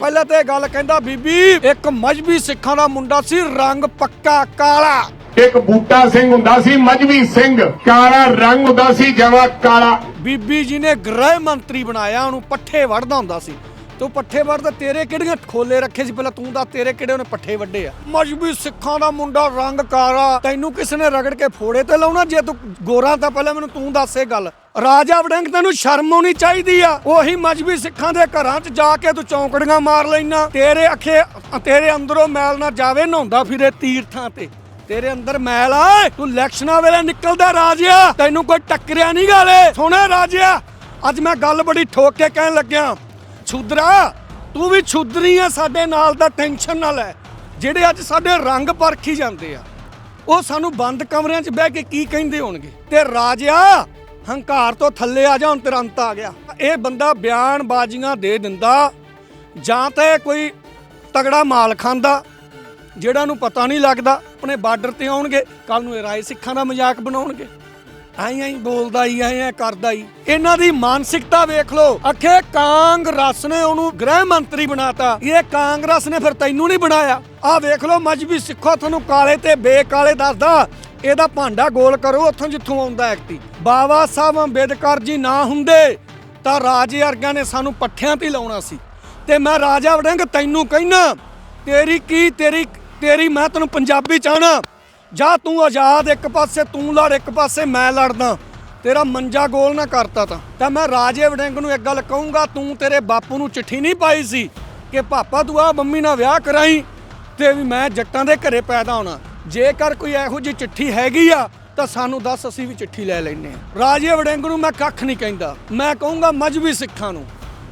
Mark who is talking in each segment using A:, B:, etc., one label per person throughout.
A: ਪਹਿਲਾਂ ਤੇ ਇਹ ਗੱਲ ਕਹਿੰਦਾ ਬੀਬੀ ਇੱਕ ਮਜਬੀ ਸਿੱਖਾਂ ਦਾ ਮੁੰਡਾ ਸੀ ਰੰਗ ਪੱਕਾ ਕਾਲਾ।
B: ਇੱਕ ਬੂਟਾ ਸਿੰਘ ਹੁੰਦਾ ਸੀ ਮਜਬੀ ਸਿੰਘ। ਕਾਲਾ ਰੰਗ ਹੁੰਦਾ ਸੀ ਜਵਾ ਕਾਲਾ।
A: ਬੀਬੀ ਜੀ ਨੇ ਗ੍ਰਹਿ ਮੰਤਰੀ ਬਣਾਇਆ ਉਹਨੂੰ ਪੱਠੇ ਵੜਦਾ ਹੁੰਦਾ ਸੀ। ਤੂੰ ਪੱਠੇ ਵੜਦਾ ਤੇਰੇ ਕਿਹੜੀਆਂ ਖੋਲੇ ਰੱਖੇ ਸੀ? ਪਹਿਲਾਂ ਤੂੰ ਦਾ ਤੇਰੇ ਕਿਹੜੇ ਉਹਨੇ ਪੱਠੇ ਵੱਡੇ ਆ? ਮਜਬੀ ਸਿੱਖਾਂ ਦਾ ਮੁੰਡਾ ਰੰਗ ਕਾਲਾ। ਤੈਨੂੰ ਕਿਸ ਨੇ ਰਗੜ ਕੇ ਫੋੜੇ ਤੇ ਲਾਉਣਾ? ਜੇ ਤੂੰ ਗੋਰਾ ਤਾਂ ਪਹਿਲਾਂ ਮੈਨੂੰ ਤੂੰ ਦੱਸ ਇਹ ਗੱਲ। ਰਾਜਾ ਵੜਿੰਗ ਤੈਨੂੰ ਸ਼ਰਮ ਆਉਣੀ ਚਾਹੀਦੀ ਆ। ਉਹੀ ਮਜਬੀ ਸਿੱਖਾਂ ਦੇ ਘਰਾਂ 'ਚ ਜਾ ਕੇ ਤੂੰ ਚੌਂਕੜੀਆਂ ਮਾਰ ਲੈਣਾ ਤੇਰੇ ਅੱਖੇ, ਤੇਰੇ ਅੰਦਰੋਂ ਮੈਲ ਨਾ ਜਾਵੇ, ਨਹਾਉਂਦਾ ਫਿਰੇ ਤੀਰਥਾਂ ਤੇ। ਤੇਰੇ ਅੰਦਰ ਮੈਲ ਆ। ਤੂੰ ਇਲੈਕਸ਼ਨਾਂ ਵੇਲੇ ਨਿਕਲਦਾ ਰਾਜਿਆ। ਤੈਨੂੰ ਕੋਈ ਟੱਕਰਿਆ ਨਹੀਂ ਗਾਲੇ। ਸੁਣੇ ਰਾਜਿਆ? ਅੱਜ ਮੈਂ ਗੱਲ ਬੜੀ ਠੋਕ ਕੇ ਕਹਿਣ ਲੱਗਿਆ। ਛੁਦਰਾ? ਤੂੰ ਵੀ ਛੁਦਰੀ ਆ, ਸਾਡੇ ਨਾਲ ਦਾ ਟੈਨਸ਼ਨ ਨਾ ਲੈ। ਜਿਹੜੇ ਅੱਜ ਸਾਡੇ ਰੰਗ ਪਰਖੀ ਜਾਂਦੇ ਆ, ਉਹ ਸਾਨੂੰ ਬੰਦ ਕਮਰਿਆਂ 'ਚ ਬਹਿ ਕੇ ਕੀ ਕਹਿੰਦੇ ਹੋਣਗੇ? ਤੇ ਰਾਜਿਆ, ਹੰਕਾਰ ਤੋਂ ਥੱਲੇ ਆ ਜਾ, ਹੁਣ ਤੇਰਾ ਅੰਤ ਆ ਗਿਆ। ਇਹ ਬੰਦਾ ਬਿਆਨ ਬਾਜ਼ੀਆਂ ਦੇ ਦਿੰਦਾ, ਜਾਂ ਤਾਂ ਇਹ ਕੋਈ ਤਗੜਾ ਮਾਲ ਖਾਂਦਾ, ਜਿਹੜਾ ਨੂੰ ਪਤਾ ਨਹੀਂ ਲੱਗਦਾ, ਆਪਣੇ ਬਾਰਡਰ ਤੇ ਆਉਣਗੇ ਕੱਲ ਨੂੰ ਇਹ ਰਾਏ ਸਿੱਖਾਂ ਦਾ ਮਜ਼ਾਕ ਬਣਾਉਣਗੇ। ਆਈ ਆਈ ਬੋਲਦਾ ਹੀ ਆਏ ਆ ਕਰਦਾ ਹੀ ਇਹਨਾਂ ਦੀ ਮਾਨਸਿਕਤਾ ਵੇਖ ਲਓ। ਅਖੇ ਕਾਂਗਰਸ ਨੇ ਉਹਨੂੰ ਗ੍ਰਹਿ ਮੰਤਰੀ ਬਣਾਤਾ। ਇਹ ਕਾਂਗਰਸ ਨੇ ਫਿਰ ਤੈਨੂੰ ਨਹੀਂ ਬਣਾਇਆ। ਆਹ ਵੇਖ ਲਓ ਮਜਬੀ ਸਿੱਖੋ, ਤੁਹਾਨੂੰ ਕਾਲੇ ਤੇ ਬੇਕਾਲੇ ਦੱਸਦਾ। ਇਹਦਾ ਭਾਂਡਾ ਗੋਲ ਕਰੋ, ਉੱਥੋਂ ਜਿੱਥੋਂ ਆਉਂਦਾ ਐਕਟੀ। ਬਾਬਾ ਸਾਹਿਬ ਅੰਬੇਦਕਰ ਜੀ ਨਾ ਹੁੰਦੇ, ਤਾਂ ਰਾਜੇ ਵਰਗਿਆਂ ਨੇ ਸਾਨੂੰ ਪੱਠਿਆਂ ਤੇ ਲਾਉਣਾ ਸੀ। ਤੇ ਮੈਂ ਰਾਜਾ ਵੜਿੰਗ ਤੈਨੂੰ ਕਹਿਣਾ ਤੇਰੀ ਕੀ, ਤੇਰੀ ਤੇਰੀ ਮੈਂ ਤੈਨੂੰ ਪੰਜਾਬੀ ਚਾਹਣਾ ਜਾਂ ਤੂੰ ਆਜ਼ਾਦ ਇੱਕ ਪਾਸੇ, ਤੂੰ ਲੜ ਇੱਕ ਪਾਸੇ, ਮੈਂ ਲੜਦਾ। ਤੇਰਾ ਮੰਜਾ ਗੋਲ ਨਾ ਕਰਤਾ ਤਾਂ। ਤਾਂ ਮੈਂ ਰਾਜੇ ਵਡਿੰਗ ਨੂੰ ਇੱਕ ਗੱਲ ਕਹੂੰਗਾ, ਤੂੰ ਤੇਰੇ ਬਾਪੂ ਨੂੰ ਚਿੱਠੀ ਨਹੀਂ ਪਾਈ ਸੀ ਕਿ ਪਾਪਾ ਤੂੰ ਆ ਮੰਮੀ ਨਾਲ ਵਿਆਹ ਕਰਾਈ ਤੇ ਵੀ ਮੈਂ ਜੱਟਾਂ ਦੇ ਘਰੇ ਪੈਦਾ ਹੋਣਾ। ਜੇਕਰ ਕੋਈ ਇਹੋ ਜਿਹੀ ਚਿੱਠੀ ਹੈਗੀ ਆ, ਤਾਂ ਸਾਨੂੰ ਦੱਸ ਅਸੀਂ ਵੀ ਚਿੱਠੀ ਲੈ ਲੈਨੇ ਆ ਰਾਜੇ ਵਡਿੰਗ ਨੂੰ ਮੈਂ ਕੱਖ ਨਹੀਂ ਕਹਿੰਦਾ। ਮੈਂ ਕਹੂੰਗਾ ਮਜਬੀ ਸਿੱਖਾਂ ਨੂੰ।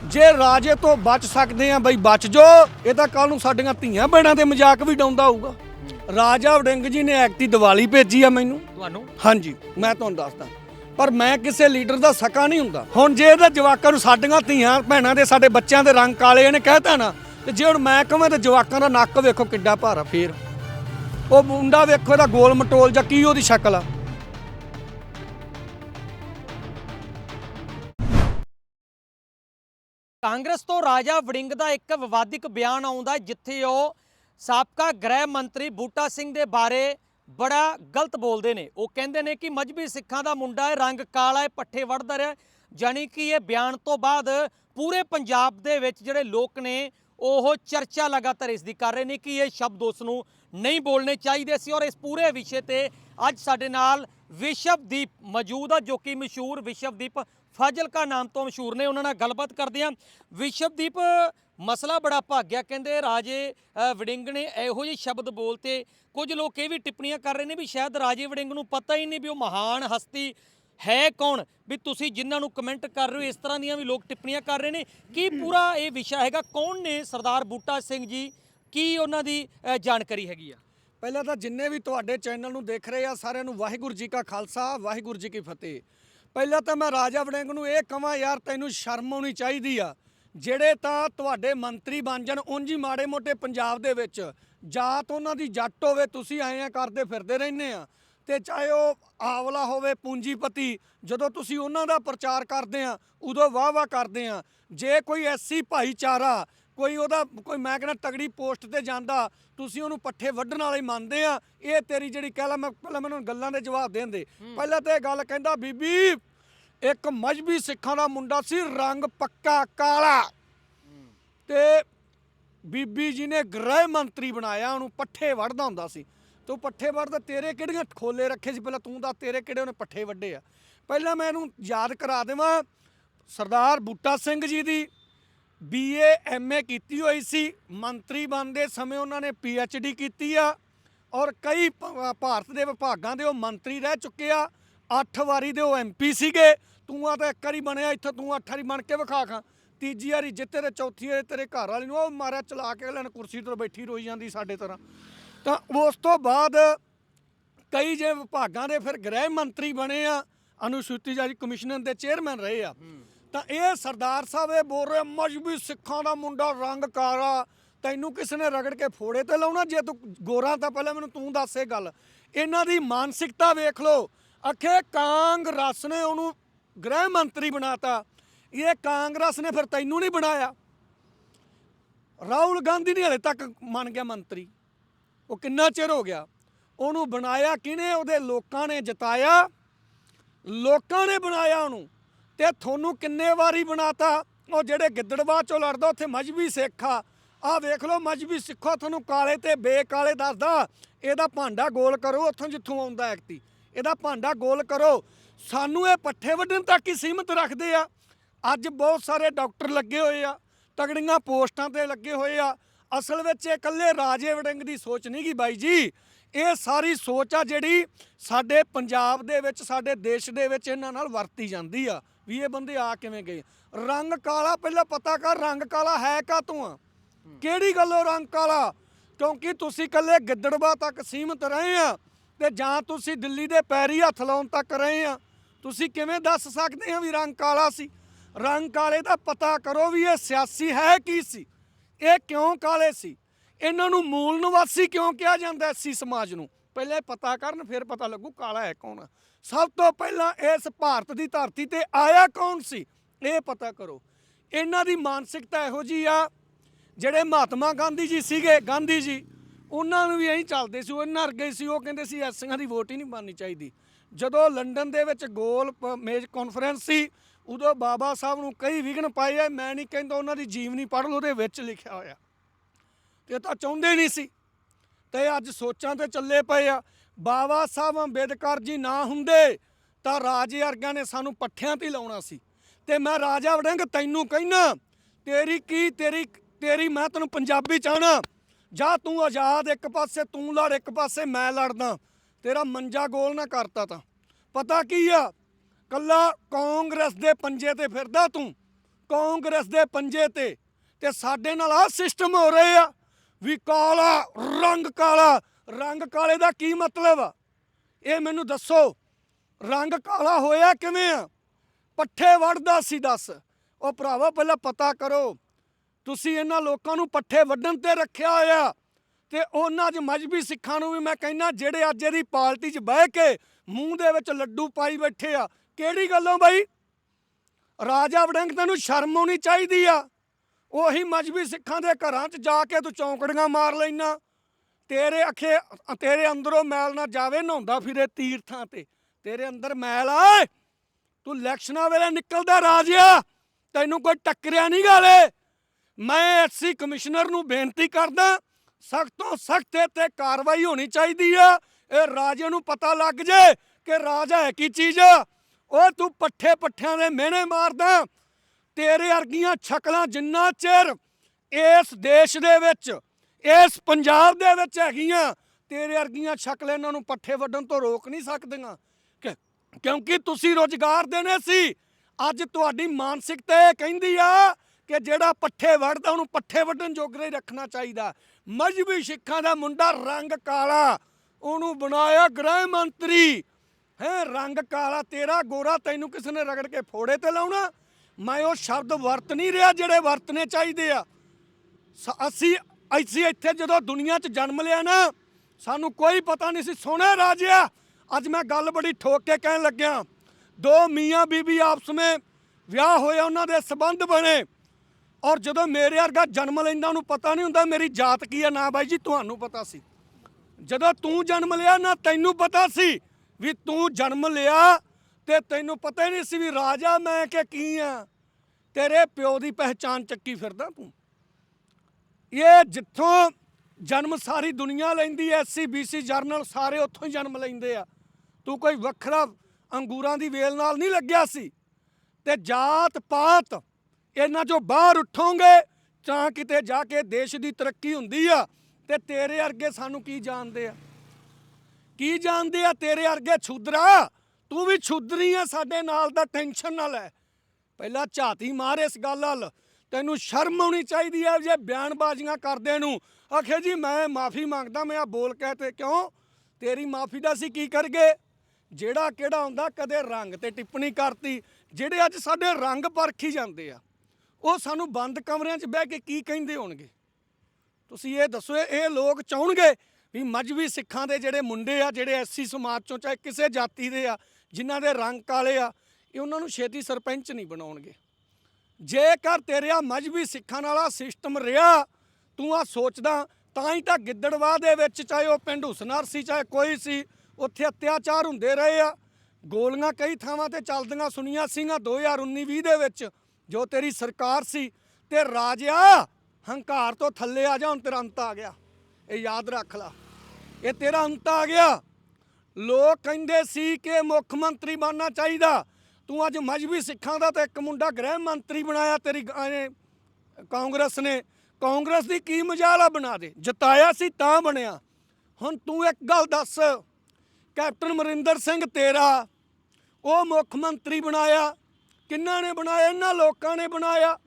A: ਜੇ ਰਾਜੇ ਤੋਂ ਬਚ ਸਕਦੇ ਆ, ਬਈ ਬਚ ਜੋ ਇਹ ਤਾਂ ਕੱਲ ਨੂੰ ਸਾਡੀਆਂ ਧੀਆਂ ਭੈਣਾਂ ਦੇ ਮਜ਼ਾਕ ਵੀ ਡਾਉਂਦਾ ਹੋਊਗਾ। ਰਾਜਾ ਵੜਿੰਗ ਜੀ ਨੇ ਐਕਟੀ ਦੀਵਾਲੀ ਭੇਜੀ ਆ ਮੈਨੂੰ।
C: ਤੁਹਾਨੂੰ?
A: ਹਾਂਜੀ ਮੈਂ ਤੁਹਾਨੂੰ ਦੱਸਦਾ। ਪਰ ਮੈਂ ਕਿਸੇ ਲੀਡਰ ਦਾ ਸਕਾ ਨਹੀਂ ਹੁੰਦਾ। ਹੁਣ ਜੇ ਇਹਦੇ ਜਵਾਕਾਂ ਨੂੰ ਸਾਡੀਆਂ ਧੀਆਂ ਭੈਣਾਂ ਦੇ ਸਾਡੇ ਬੱਚਿਆਂ ਦੇ ਰੰਗ ਕਾਲੇ ਇਹਨੇ ਕਹਿਤਾ ਨਾ ਤੇ ਜੇ ਹੁਣ ਮੈਂ ਕਹਾਂ ਤੇ ਜਵਾਕਾਂ ਦਾ ਨੱਕ ਵੇਖੋ ਕਿੱਡਾ ਭਾਰਾ ਫੇਰ। ਉਹ ਮੁੰਡਾ ਵੇਖੋ ਇਹਦਾ ਗੋਲ ਮਟੋਲ ਜਾਂ ਕੀ ਉਹਦੀ ਸ਼ਕਲ ਆ।
C: ਕਾਂਗਰਸ ਤੋਂ ਰਾਜਾ ਵੜਿੰਗ ਦਾ ਇੱਕ ਵਿਵਾਦਿਕ ਬਿਆਨ ਆਉਂਦਾ ਜਿੱਥੇ ਉਹ ਸਾਬਕਾ ਗ੍ਰਹਿ ਮੰਤਰੀ ਬੂਟਾ ਸਿੰਘ ਦੇ ਬਾਰੇ ਬੜਾ ਗਲਤ ਬੋਲਦੇ ਨੇ। ਉਹ ਕਹਿੰਦੇ ਨੇ ਕਿ ਮਜਬੀ ਸਿੱਖਾਂ ਦਾ ਮੁੰਡਾ ਹੈ, ਰੰਗ ਕਾਲਾ ਹੈ, ਪੱਠੇ ਵੜਦਾ ਰਿਹਾ ਜਾਨੀ ਕਿ ਇਹ ਬਿਆਨ ਤੋਂ ਬਾਅਦ ਪੂਰੇ ਪੰਜਾਬ ਦੇ ਵਿੱਚ ਜਿਹੜੇ ਲੋਕ ਨੇ, ਉਹ ਚਰਚਾ ਲਗਾਤਾਰ ਇਸ ਦੀ ਕਰ ਰਹੇ ਨੇ ਕਿ ਇਹ ਸ਼ਬਦ ਉਸ ਨੂੰ ਨਹੀਂ ਬੋਲਣੇ ਚਾਹੀਦੇ ਸੀ ਔਰ ਇਸ ਪੂਰੇ ਵਿਸ਼ੇ ਤੇ ਅੱਜ ਸਾਡੇ ਨਾਲ ਵਿਸ਼ਵਦੀਪ ਮੌਜੂਦ ਆ, ਜੋ ਕਿ ਮਸ਼ਹੂਰ ਵਿਸ਼ਵਦੀਪ ਫਾਜ਼ਿਲਕਾ ਨਾਮ ਤੋਂ ਮਸ਼ਹੂਰ ਨੇ, ਉਹਨਾਂ ਨਾਲ ਗੱਲਬਾਤ ਕਰਦੇ ਹਾਂ। ਵਿਸ਼ਵਦੀਪ, ਮਸਲਾ ਬੜਾ ਭਾਗਿਆ, ਕਹਿੰਦੇ ਰਾਜੇ ਵੜਿੰਗ ਨੇ ਇਹੋ ਜਿਹੇ ਸ਼ਬਦ ਬੋਲਤੇ ਕੁਝ ਲੋਕ ਇਹ ਵੀ ਟਿੱਪਣੀਆਂ ਕਰ ਰਹੇ ਨੇ ਵੀ ਸ਼ਾਇਦ ਰਾਜੇ ਵੜਿੰਗ ਨੂੰ ਪਤਾ ਹੀ ਨਹੀਂ ਵੀ ਉਹ ਮਹਾਨ ਹਸਤੀ ਹੈ ਕੌਣ, ਵੀ ਤੁਸੀਂ ਜਿਨ੍ਹਾਂ ਨੂੰ ਕਮੈਂਟ ਕਰ ਰਹੇ ਹੋ, ਇਸ ਤਰ੍ਹਾਂ ਦੀਆਂ ਵੀ ਲੋਕ ਟਿੱਪਣੀਆਂ ਕਰ ਰਹੇ ਨੇ। ਕੀ ਪੂਰਾ ਇਹ ਵਿਸ਼ਾ ਹੈਗਾ? ਕੌਣ ਨੇ ਸਰਦਾਰ ਬੂਟਾ ਸਿੰਘ ਜੀ? ਕੀ ਉਹਨਾਂ ਦੀ ਜਾਣਕਾਰੀ ਹੈਗੀ ਆ?
A: ਪਹਿਲਾਂ ਤਾਂ ਜਿੰਨੇ ਵੀ ਤੁਹਾਡੇ ਚੈਨਲ ਨੂੰ ਦੇਖ ਰਹੇ ਆ, ਸਾਰਿਆਂ ਨੂੰ ਵਾਹਿਗੁਰੂ ਜੀ ਕਾ ਖਾਲਸਾ, ਵਾਹਿਗੁਰੂ ਜੀ ਕੀ ਫਤਿਹ। ਪਹਿਲਾਂ ਤਾਂ ਮੈਂ ਰਾਜਾ ਵੜਿੰਗ ਨੂੰ ਇਹ ਕਹਾਂ ਯਾਰ, ਤੈਨੂੰ ਸ਼ਰਮ ਆਉਣੀ ਚਾਹੀਦੀ ਆ। ਜਿਹੜੇ ਤਾਂ ਤੁਹਾਡੇ ਮੰਤਰੀ ਬਣ ਜਾਣ, ਉਂਝ ਹੀ ਮਾੜੇ ਮੋਟੇ ਪੰਜਾਬ ਦੇ ਵਿੱਚ। ਜਾਤ ਉਹਨਾਂ ਦੀ ਜੱਟ ਹੋਵੇ, ਤੁਸੀਂ ਆਏ ਆ ਕਰਦੇ ਫਿਰਦੇ ਰਹਿੰਦੇ ਆ। ਤੇ ਚਾਹੇ ਉਹ ਆਵਲਾ ਹੋਵੇ, ਪੂੰਜੀਪਤੀ, ਜਦੋਂ ਤੁਸੀਂ ਉਹਨਾਂ ਦਾ ਪ੍ਰਚਾਰ ਕਰਦੇ ਆ, ਉਦੋਂ ਵਾਹ ਵਾਹ ਕਰਦੇ ਆ। ਜੇ ਕੋਈ ਐਸੀ ਭਾਈਚਾਰਾ ਕੋਈ ਉਹਦਾ ਕੋਈ ਮੈਂ ਕਹਿੰਦਾ ਤਗੜੀ ਪੋਸਟ ਤੇ ਜਾਂਦਾ ਤੁਸੀਂ ਉਹਨੂੰ ਪੱਠੇ ਵੱਢਣ ਵਾਲੇ ਮੰਨਦੇ ਆ ਇਹ ਤੇਰੀ ਜਿਹੜੀ ਕਹਿ ਲਾ ਮੈਂ ਪਹਿਲਾਂ ਮੈਨੂੰ ਗੱਲਾਂ ਦੇ ਜਵਾਬ ਦੇਣ ਦੇ। ਪਹਿਲਾਂ ਤੇ ਇਹ ਗੱਲ ਕਹਿੰਦਾ ਬੀਬੀ ਇੱਕ ਮਜਬੀ ਸਿੱਖਾਂ ਦਾ ਮੁੰਡਾ ਸੀ ਰੰਗ ਪੱਕਾ ਕਾਲਾ। ਤੇ ਬੀਬੀ ਜੀ ਨੇ ਗ੍ਰਹਿ ਮੰਤਰੀ ਬਣਾਇਆ ਉਹਨੂੰ ਪੱਠੇ ਵੜਦਾ ਹੁੰਦਾ ਸੀ। ਤੂੰ ਪੱਠੇ ਵੜਦਾ ਤੇਰੇ ਕਿਹੜੀਆਂ ਖੋਲੇ ਰੱਖੇ ਸੀ? ਪਹਿਲਾਂ ਤੂੰ ਦਾ ਤੇਰੇ ਕਿਹੜੇ ਉਹਨੇ ਪੱਠੇ ਵੱਡੇ ਆ? ਪਹਿਲਾਂ ਮੈਂ ਇਹਨੂੰ ਯਾਦ ਕਰਾ ਦੇਵਾਂ ਸਰਦਾਰ ਬੂਟਾ ਸਿੰਘ ਜੀ ਦੀ ਬੀਏ ਐਮਏ ਕੀਤੀ ਹੋਈ ਸੀ। ਮੰਤਰੀ ਬਣਦੇ ਸਮੇਂ ਉਹਨਾਂ ਨੇ ਪੀਐਚਡੀ ਕੀਤੀ ਆ ਔਰ ਕਈ ਭਾਰਤ ਦੇ ਵਿਭਾਗਾਂ ਦੇ ਉਹ ਮੰਤਰੀ ਰਹਿ ਚੁੱਕੇ ਆ। ਅੱਠ ਵਾਰੀ ਦੇ ਉਹ ਐਮਪੀ ਸੀਗੇ। ਤੂੰ ਆ ਤਾਂ ਇੱਕ ਵਾਰੀ ਬਣਿਆ ਇੱਥੇ, ਤੂੰ ਅੱਠ ਵਾਰੀ ਬਣ ਕੇ ਵਿਖਾ ਖਾਂ। ਤੀਜੀ ਵਾਰੀ ਜਿੱਤੇ ਤੇ ਚੌਥੀ ਵਾਰੀ ਤੇਰੇ ਘਰ ਵਾਲੀ ਨੂੰ ਉਹ ਮਾਰਿਆ, ਚਲਾ ਕੇ ਲੈਣ ਕੁਰਸੀ ਤੇ ਬੈਠੀ ਰੋਈ ਜਾਂਦੀ ਸਾਡੇ ਤਰ੍ਹਾਂ। ਤਾਂ ਉਸ ਤੋਂ ਬਾਅਦ ਕਈ ਜੇ ਵਿਭਾਗਾਂ ਦੇ ਫਿਰ ਗ੍ਰਹਿ ਮੰਤਰੀ ਬਣੇ ਆ। ਅਨੁਸੂਚਿਤ ਜਾਤੀ ਕਮਿਸ਼ਨਰ ਦੇ ਚੇਅਰਮੈਨ ਰਹੇ ਆ। ਤਾਂ ਇਹ ਸਰਦਾਰ ਸਾਹਿਬ ਇਹ ਬੋਲ ਰਹੇ ਆ, ਮਜਬੀ ਸਿੱਖਾਂ ਦਾ ਮੁੰਡਾ ਰੰਗ ਕਾਰਾ ਤੈਨੂੰ ਕਿਸ ਨੇ ਰਗੜ ਕੇ ਫੋੜੇ ਤੇ ਲਾਉਣਾ? ਜੇ ਤੂੰ ਗੋਰਾ ਤਾਂ ਪਹਿਲਾਂ ਮੈਨੂੰ ਤੂੰ ਦੱਸ ਇਹ ਗੱਲ। ਇਹਨਾਂ ਦੀ ਮਾਨਸਿਕਤਾ ਵੇਖ ਲਓ। ਅਖੇ ਕਾਂਗਰਸ ਨੇ ਉਹਨੂੰ ਗ੍ਰਹਿ ਮੰਤਰੀ ਬਣਾਤਾ। ਇਹ ਕਾਂਗਰਸ ਨੇ ਫਿਰ ਤੈਨੂੰ ਨਹੀਂ ਬਣਾਇਆ। ਰਾਹੁਲ ਗਾਂਧੀ ਨਹੀਂ ਹਲੇ ਤੱਕ ਮੰਨ ਗਿਆ ਮੰਤਰੀ। ਉਹ ਕਿੰਨਾ ਚਿਰ ਹੋ ਗਿਆ? ਉਹਨੂੰ ਬਣਾਇਆ ਕਿਹਨੇ? ਉਹਦੇ ਲੋਕਾਂ ਨੇ ਜਿਤਾਇਆ। ਲੋਕਾਂ ਨੇ ਬਣਾਇਆ ਉਹਨੂੰ। ਤੇ ਤੁਹਾਨੂੰ ਕਿੰਨੇ ਵਾਰੀ ਬਣਾਤਾ? ਉਹ ਜਿਹੜੇ ਗਿੱਦੜਵਾ ਚੋਂ ਲੜਦਾ, ਉੱਥੇ ਮਜਬੀ ਸਿੱਖ ਆ। ਆਹ ਵੇਖ ਲਓ, ਮਜਬੀ ਸਿੱਖੋ, ਤੁਹਾਨੂੰ ਕਾਲੇ ਤੇ ਬੇਕਾਲੇ ਦੱਸਦਾ। ਇਹਦਾ ਭਾਂਡਾ ਗੋਲ ਕਰੋ, ਉੱਥੋਂ ਜਿੱਥੋਂ ਆਉਂਦਾ ਐਕਤੀ। ਇਹਦਾ ਭਾਂਡਾ ਗੋਲ ਕਰੋ। ਸਾਨੂੰ ਇਹ ਪੱਠੇ ਵੱਢਣ ਤੱਕ ਹੀ ਸੀਮਤ ਰੱਖਦੇ ਆ। ਅੱਜ ਬਹੁਤ ਸਾਰੇ ਡਾਕਟਰ ਲੱਗੇ ਹੋਏ ਆ। ਤਗੜੀਆਂ ਪੋਸਟਾਂ ਤੇ ਲੱਗੇ ਹੋਏ ਆ। ਅਸਲ ਵਿੱਚ ਇਹ ਇਕੱਲੇ ਰਾਜੇ ਵੜਿੰਗ ਦੀ ਸੋਚ ਨਹੀਂ ਗੀ ਬਾਈ ਜੀ। ਇਹ ਸਾਰੀ ਸੋਚ ਆ ਜਿਹੜੀ ਸਾਡੇ ਪੰਜਾਬ ਦੇ ਵਿੱਚ, ਸਾਡੇ ਦੇਸ਼ ਦੇ ਵਿੱਚ ਇਹਨਾਂ ਨਾਲ ਵਰਤੀ ਜਾਂਦੀ ਆ। ਵੀ ਇਹ ਬੰਦੇ ਆ ਕਿਵੇਂ ਗਏ? ਰੰਗ ਕਾਲਾ, ਪਹਿਲਾਂ ਪਤਾ ਕਰ ਰੰਗ ਕਾਲਾ ਹੈ ਕਾ ਤੂੰ ਆ? ਕਿਹੜੀ ਗੱਲੋਂ ਰੰਗ ਕਾਲਾ? ਕਿਉਂਕਿ ਤੁਸੀਂ ਇਕੱਲੇ ਗਿੱਦੜਵਾ ਤੱਕ ਸੀਮਤ ਰਹੇ ਆ ਤੇ ਜਾਂ ਤੁਸੀਂ ਦਿੱਲੀ ਦੇ ਪੈਰੀ ਹੱਥ ਲਾਉਣ ਤੱਕ ਰਹੇ ਆ। ਤੁਸੀਂ ਕਿਵੇਂ ਦੱਸ ਸਕਦੇ ਆ ਵੀ ਰੰਗ ਕਾਲਾ ਸੀ? ਰੰਗ ਕਾਲੇ ਦਾ ਪਤਾ ਕਰੋ ਵੀ ਇਹ ਸਿਆਸੀ ਹੈ ਕੀ ਸੀ? ਇਹ ਕਿਉਂ ਕਾਲੇ ਸੀ? ਇਹਨਾਂ ਨੂੰ ਮੂਲ ਨਿਵਾਸੀ ਕਿਉਂ ਕਿਹਾ ਜਾਂਦਾ ਸੀ ਸਮਾਜ ਨੂੰ? ਪਹਿਲੇ ਪਤਾ ਕਰਨ, ਫਿਰ ਪਤਾ ਲੱਗੂ ਕਾਲਾ ਹੈ ਕੌਣ ਸਭ ਤੋਂ ਪਹਿਲਾਂ ਇਸ ਭਾਰਤ ਦੀ ਧਰਤੀ ਤੇ ਆਇਆ ਕੌਣ ਸੀ? ਇਹ ਪਤਾ ਕਰੋ। ਇਹਨਾਂ ਦੀ ਮਾਨਸਿਕਤਾ ਇਹੋ ਜੀ ਆ, ਜਿਹੜੇ ਮਹਾਤਮਾ ਗਾਂਧੀ ਜੀ ਸੀਗੇ, ਗਾਂਧੀ ਜੀ, ਉਹਨਾਂ ਨੂੰ ਵੀ ਐਂ ਚੱਲਦੇ ਸੀ, ਉਹ ਇਹਨਾਂ ਵਰਗੇ ਸੀ, ਉਹ ਕਹਿੰਦੇ ਸੀ, ਐਸੀਆਂ ਦੀ ਵੋਟ ਹੀ ਨਹੀਂ ਬਣਨੀ ਚਾਹੀਦੀ। ਜਦੋਂ ਲੰਡਨ ਦੇ ਵਿੱਚ ਗੋਲ ਮੇਜ਼ ਕਾਨਫਰੰਸ ਸੀ, ਉਦੋਂ ਬਾਬਾ ਸਾਹਿਬ ਨੂੰ ਕਈ ਵਿਘਨ ਪਾਏ ਆ, ਮੈਂ ਨਹੀਂ ਕਹਿੰਦਾ ਉਹਨਾਂ ਦੀ ਜੀਵਨੀ ਪੜ੍ਹ ਲਓ, ਉਹਦੇ ਵਿੱਚ ਲਿਖਿਆ ਹੋਇਆ। ਤੇ ਇਹ ਤਾਂ ਚਾਹੁੰਦੇ ਨਹੀਂ ਸੀ। ਤੇ ਅੱਜ ਸੋਚਾਂ ਤੇ ਚੱਲੇ ਪਏ ਆ ਬਾਬਾ ਸਾਹਿਬ ਅੰਬੇਦਕਰ ਜੀ ਨਾ ਹੁੰਦੇ, ਤਾਂ ਰਾਜੇ ਵਰਗਿਆਂ ਨੇ ਸਾਨੂੰ ਪੱਠਿਆਂ ਤੇ ਲਾਉਣਾ ਸੀ। ਤੇ ਮੈਂ ਰਾਜਾ ਵੜਿੰਗ ਤੈਨੂੰ ਕਹਿਣਾ ਤੇਰੀ ਕੀ, ਤੇਰੀ ਤੇਰੀ ਮੈਂ ਤੈਨੂੰ ਪੰਜਾਬੀ ਚਾਹਣਾ ਜਾਂ ਤੂੰ ਆਜ਼ਾਦ ਇੱਕ ਪਾਸੇ, ਤੂੰ ਲੜ ਇੱਕ ਪਾਸੇ, ਮੈਂ ਲੜਦਾ। ਤੇਰਾ ਮੰਜਾ ਗੋਲ ਨਾ ਕਰਤਾ ਤਾਂ। ਪਤਾ ਕੀ ਆ? ਕੱਲਾ ਕਾਂਗਰਸ ਦੇ ਪੰਜੇ ਤੇ ਫਿਰਦਾ ਤੂੰ। ਕਾਂਗਰਸ ਦੇ ਪੰਜੇ ਤੇ। ਤੇ ਸਾਡੇ ਨਾਲ ਆ ਸਿਸਟਮ ਹੋ ਰਹੇ ਆ, ਵੀ ਕਾਲਾ, ਰੰਗ ਕਾਲਾ ਰੰਗ ਕਾਲੇ ਦਾ ਕੀ ਮਤਲਬ? ਆ ਇਹ ਮੈਨੂੰ ਦੱਸੋ। ਰੰਗ ਕਾਲਾ ਹੋਇਆ ਕਿਵੇਂ ਆ? ਪੱਠੇ ਵੜਦਾ ਸੀ, ਦੱਸ। ਉਹ ਭਰਾਵਾ, ਪਹਿਲਾਂ ਪਤਾ ਕਰੋ। ਤੁਸੀਂ ਇਹਨਾਂ ਲੋਕਾਂ ਨੂੰ ਪੱਠੇ ਵੱਢਣ ਤੇ ਰੱਖਿਆ ਹੋਇਆ ਤੇ ਉਹਨਾਂ 'ਚ ਮਜਬੀ ਸਿੱਖਾਂ ਨੂੰ ਵੀ ਮੈਂ ਕਹਿੰਦਾ, ਜਿਹੜੇ ਅੱਜ ਇਹਦੀ ਪਾਰਟੀ 'ਚ ਬਹਿ ਕੇ ਮੂੰਹ ਦੇ ਵਿੱਚ ਲੱਡੂ ਪਾਈ ਬੈਠੇ ਆ, ਕਿਹੜੀ ਗੱਲੋਂ ਬਾਈ? ਰਾਜਾ ਵੜਿੰਗ ਤੈਨੂੰ ਸ਼ਰਮ ਆਉਣੀ ਚਾਹੀਦੀ ਆ। ਉਹੀ ਮਜਬੀ ਸਿੱਖਾਂ ਦੇ ਘਰਾਂ 'ਚ ਜਾ ਕੇ ਤੂੰ ਚੌਂਕੜੀਆਂ ਮਾਰ ਲੈਣਾ ਤੇਰੇ ਅੱਖੇ, ਤੇਰੇ ਅੰਦਰੋਂ ਮੈਲ ਨਾ ਜਾਵੇ, ਨਹਾਉਂਦਾ ਫਿਰੇ ਤੀਰਥਾਂ ਤੇ। ਤੇਰੇ ਅੰਦਰ ਮੈਲ ਆਏ ਤੂੰ ਇਲੈਕਸ਼ਨਾਂ ਵੇਲੇ ਨਿਕਲਦਾ ਰਾਜਿਆ। ਤੈਨੂੰ ਕੋਈ ਟੱਕਰਿਆ ਨਹੀਂ ਗਾਲੇ। ਮੈਂ ਐਸਸੀ ਕਮਿਸ਼ਨਰ ਨੂੰ ਬੇਨਤੀ ਕਰਦਾ, ਸਖਤ ਤੋਂ ਸਖਤ ਤੇ ਕਾਰਵਾਈ ਹੋਣੀ ਚਾਹੀਦੀ ਆ। ਇਹ ਰਾਜੇ ਨੂੰ ਪਤਾ ਲੱਗ ਜੇ ਕਿ ਰਾਜਾ ਹੈ ਕੀ ਚੀਜ਼। ਆ ਉਹ ਤੂੰ ਪੱਠੇ ਪੱਠਿਆਂ ਦੇ ਮਿਹਣੇ ਮਾਰਦਾ। ਤੇਰੇ ਵਰਗੀਆਂ ਛਕਲਾਂ ਜਿੰਨਾ ਚਿਰ ਇਸ ਦੇਸ਼ ਦੇ ਵਿੱਚ ਇਸ ਪੰਜਾਬ ਦੇ ਵਿੱਚ ਹੈਗੀਆਂ, ਤੇਰੇ ਵਰਗੀਆਂ ਸ਼ਕਲ ਇਹਨਾਂ ਨੂੰ ਪੱਠੇ ਵੱਢਣ ਤੋਂ ਰੋਕ ਨਹੀਂ ਸਕਦੀਆਂ। ਕਿਉਂਕਿ ਤੁਸੀਂ ਰੋਜ਼ਗਾਰ ਦੇਣੇ ਸੀ, ਅੱਜ ਤੁਹਾਡੀ ਮਾਨਸਿਕਤਾ ਇਹ ਕਹਿੰਦੀ ਆ ਕਿ ਜਿਹੜਾ ਪੱਠੇ ਵੱਢਦਾ, ਉਹਨੂੰ ਪੱਠੇ ਵੱਢਣ ਜੋਗਰਾ ਹੀ ਰੱਖਣਾ ਚਾਹੀਦਾ। ਮਜਬੀ ਸਿੱਖਾਂ ਦਾ ਮੁੰਡਾ ਰੰਗ ਕਾਲਾ, ਉਹਨੂੰ ਬਣਾਇਆ ਗ੍ਰਹਿ ਮੰਤਰੀ। ਹੈ, ਰੰਗ ਕਾਲਾ, ਤੇਰਾ ਗੋਰਾ ਤੈਨੂੰ ਕਿਸ ਨੇ ਰਗੜ ਕੇ ਫੋੜੇ ਤੇ ਲਾਉਣਾ? ਮੈਂ ਉਹ ਸ਼ਬਦ ਵਰਤ ਨਹੀਂ ਰਿਹਾ ਜਿਹੜੇ ਵਰਤਨੇ ਚਾਹੀਦੇ ਆ। ਸ- ਅਸੀਂ ਅਸੀਂ ਇੱਥੇ ਜਦੋਂ ਦੁਨੀਆ 'ਚ ਜਨਮ ਲਿਆ ਨਾ, ਸਾਨੂੰ ਕੋਈ ਪਤਾ ਨਹੀਂ ਸੀ, ਸੋਹਣਾ ਰਾਜਿਆ ਅੱਜ ਮੈਂ ਗੱਲ ਬੜੀ ਠੋਕ ਕੇ ਕਹਿਣ ਲੱਗਿਆ, ਦੋ ਮੀਆਂ ਬੀਬੀ ਆਪਸ ਵਿੱਚ ਵਿਆਹ ਹੋਇਆ, ਉਹਨਾਂ ਦੇ ਸਬੰਧ ਬਣੇ। ਔਰ ਜਦੋਂ ਮੇਰੇ ਵਰਗਾ ਜਨਮ ਲੈਂਦਾ, ਉਹਨੂੰ ਪਤਾ ਨਹੀਂ ਹੁੰਦਾ ਮੇਰੀ ਜਾਤ ਕੀ ਹੈ ਨਾ ਬਾਈ ਜੀ, ਤੁਹਾਨੂੰ ਪਤਾ ਸੀ। ਜਦੋਂ ਤੂੰ ਜਨਮ ਲਿਆ ਨਾ, ਤੈਨੂੰ ਪਤਾ ਸੀ ਵੀ ਤੂੰ ਜਨਮ ਲਿਆ ਤੇ ਤੈਨੂੰ ਪਤਾ ਹੀ ਨਹੀਂ ਸੀ ਵੀ ਰਾਜਾ ਮੈਂ ਕਿ ਕੀ ਆ। ਤੇਰੇ ਪਿਓ ਦੀ ਪਹਿਚਾਨ ਚੱਕੀ ਫਿਰਦਾ ਤੂੰ। ਇਹ ਜਿੱਥੋਂ ਜਨਮ ਸਾਰੀ ਦੁਨੀਆ ਲੈਂਦੀ ਐ ਐਸਸੀ ਬੀਸੀ ਜਰਨਲ ਸਾਰੇ ਉੱਥੋਂ ਹੀ ਜਨਮ ਲੈਂਦੇ ਆ। ਤੂੰ ਕੋਈ ਵੱਖਰਾ ਅੰਗੂਰਾਂ ਦੀ ਵੇਲ ਨਾਲ ਨਹੀਂ ਲੱਗਿਆ ਸੀ। ਤੇ ਜਾਤ ਪਾਤ ਇਹਨਾਂ ਚੋਂ ਬਾਹਰ ਉੱਠੋਗੇ, ਤਾਂ ਕਿਤੇ ਜਾ ਕੇ ਦੇਸ਼ ਦੀ ਤਰੱਕੀ ਹੁੰਦੀ ਆ। ਤੇ ਤੇਰੇ ਅਰਗੇ ਸਾਨੂੰ ਕੀ ਜਾਣਦੇ ਆ? ਕੀ ਜਾਣਦੇ ਆ ਤੇਰੇ ਅਰਗੇ ਛੁਦਰਾ? ਤੂੰ ਵੀ ਛੁਦਰੀ ਆ, ਸਾਡੇ ਨਾਲ ਦਾ ਟੈਨਸ਼ਨ ਨਾ ਲੈ। ਪਹਿਲਾਂ ਝਾਤੀ ਮਾਰ ਇਸ ਗੱਲ ਵੱਲ। ਤੈਨੂੰ ਸ਼ਰਮ ਆਉਣੀ ਚਾਹੀਦੀ ਹੈ ਜੇ ਬਿਆਨਬਾਜ਼ੀਆਂ ਕਰਦੇ ਨੂੰ। ਆਖੇ ਜੀ, ਮੈਂ ਮਾਫੀ ਮੰਗਦਾ, ਮੈਂ ਆ ਬੋਲ ਕਹਿ ਤੇ ਕਿਉਂ? ਤੇਰੀ ਮਾਫੀ ਦਾ ਅਸੀਂ ਕੀ ਕਰਗੇ ਜਿਹੜਾ ਕਿਹੜਾ ਹੁੰਦਾ, ਕਦੇ ਰੰਗ ਤੇ ਟਿੱਪਣੀ ਕਰਤੀ, ਜਿਹੜੇ ਅੱਜ ਸਾਡੇ ਰੰਗ ਪਰਖੀ ਜਾਂਦੇ ਆ, ਉਹ ਸਾਨੂੰ ਬੰਦ ਕਮਰਿਆਂ 'ਚ ਬਹਿ ਕੇ ਕੀ ਕਹਿੰਦੇ ਹੋਣਗੇ? ਤੁਸੀਂ ਇਹ ਦੱਸੋ, ਇਹ ਇਹ ਲੋਕ ਚਾਹਣਗੇ ਵੀ ਮਜਬੀ ਸਿੱਖਾਂ ਦੇ ਜਿਹੜੇ ਮੁੰਡੇ ਆ, ਜਿਹੜੇ ਐਸਸੀ ਸਮਾਜ ਚੋਂ, ਚਾਹੇ ਕਿਸੇ ਜਾਤੀ ਦੇ ਆ, ਜਿਨ੍ਹਾਂ ਦੇ ਰੰਗ ਕਾਲੇ ਆ, ਇਹ ਉਹਨਾਂ ਨੂੰ ਛੇਤੀ ਸਰਪੰਚ ਨਹੀਂ ਬਣਾਉਣਗੇ। ਜੇਕਰ ਤੇਰਾ ਆ ਮਜਬੀ ਸਿੱਖਾਂ ਵਾਲਾ ਸਿਸਟਮ ਰਿਹਾ, ਤੂੰ ਆ ਸੋਚਦਾ, ਤਾਂ ਹੀ ਤਾਂ ਗਿੱਦੜਵਾਹ ਦੇ ਵਿੱਚ ਚਾਹੇ ਉਹ ਪਿੰਡ ਹੁਸਨਰ ਸੀ, ਚਾਹੇ ਕੋਈ ਸੀ, ਉੱਥੇ ਅਤਿਆਚਾਰ ਹੁੰਦੇ ਰਹੇ ਆ। ਗੋਲੀਆਂ ਕਈ ਥਾਵਾਂ ਤੇ ਚੱਲਦੀਆਂ ਸੁਣੀਆਂ ਸੀਗੀਆਂ 2019-20 ਦੇ ਵਿੱਚ, ਜੋ ਤੇਰੀ ਸਰਕਾਰ ਸੀ। ਤੇ ਰਾਜਿਆ, ਹੰਕਾਰ ਤੋਂ ਥੱਲੇ ਆ ਜਾ, ਹੁਣ ਤੇਰਾ ਅੰਤ ਆ ਗਿਆ। ਇਹ ਯਾਦ ਰੱਖ ਲੈ। ਇਹ ਤੇਰਾ ਅੰਤ ਆ ਗਿਆ। ਲੋਕ ਕਹਿੰਦੇ ਸੀ ਕਿ ਮੁੱਖ ਮੰਤਰੀ ਬਣਨਾ ਚਾਹੀਦਾ। ਤੂੰ ਅੱਜ ਮਜਬੀ ਸਿੱਖਾਂ ਦਾ ਤਾਂ ਇੱਕ ਮੁੰਡਾ ਗ੍ਰਹਿ ਮੰਤਰੀ ਬਣਾਇਆ ਤੇਰੀ ਗ- ਕਾਂਗਰਸ ਨੇ। ਕਾਂਗਰਸ ਦੀ ਕੀ ਮਜਾਲਾ ਬਣਾ ਦੇ? ਜਿਤਾਇਆ ਸੀ ਤਾਂ ਬਣਿਆ। ਹੁਣ ਤੂੰ ਇੱਕ ਗੱਲ ਦੱਸ। ਕੈਪਟਨ ਅਮਰਿੰਦਰ ਸਿੰਘ ਤੇਰਾ, ਉਹ ਮੁੱਖ ਮੰਤਰੀ ਬਣਾਇਆ। ਕਿੰਨਾਂ ਨੇ ਬਣਾਇਆ? ਇਹਨਾਂ ਲੋਕਾਂ ਨੇ ਬਣਾਇਆ।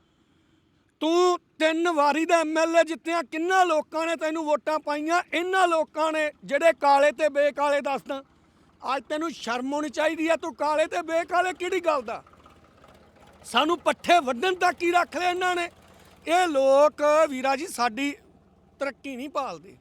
A: ਤੂੰ ਤਿੰਨ ਵਾਰੀ ਦਾ ਐਮਐਲਏ ਜਿੱਤਿਆ। ਕਿੰਨਾ ਲੋਕਾਂ ਨੇ ਤੈਨੂੰ ਵੋਟਾਂ ਪਾਈਆਂ? ਇਹਨਾਂ ਲੋਕਾਂ ਨੇ ਜਿਹੜੇ ਕਾਲੇ ਤੇ ਬੇਕਾਲੇ ਦੱਸਦਾ। ਅੱਜ ਤੈਨੂੰ ਸ਼ਰਮ ਆਉਣੀ ਚਾਹੀਦੀ ਆ ਤੂੰ ਕਾਲੇ ਤੇ ਬੇਕਾਲੇ ਕਿਹੜੀ ਗੱਲ ਦਾ? ਸਾਨੂੰ ਪੱਠੇ ਵੱਢਣ ਤੱਕ ਹੀ ਰੱਖ ਲਿਆ ਇਹਨਾਂ ਨੇ? ਇਹ ਲੋਕ ਵੀਰਾ ਜੀ ਸਾਡੀ ਤਰੱਕੀ ਨਹੀਂ ਪਾਲਦੇ।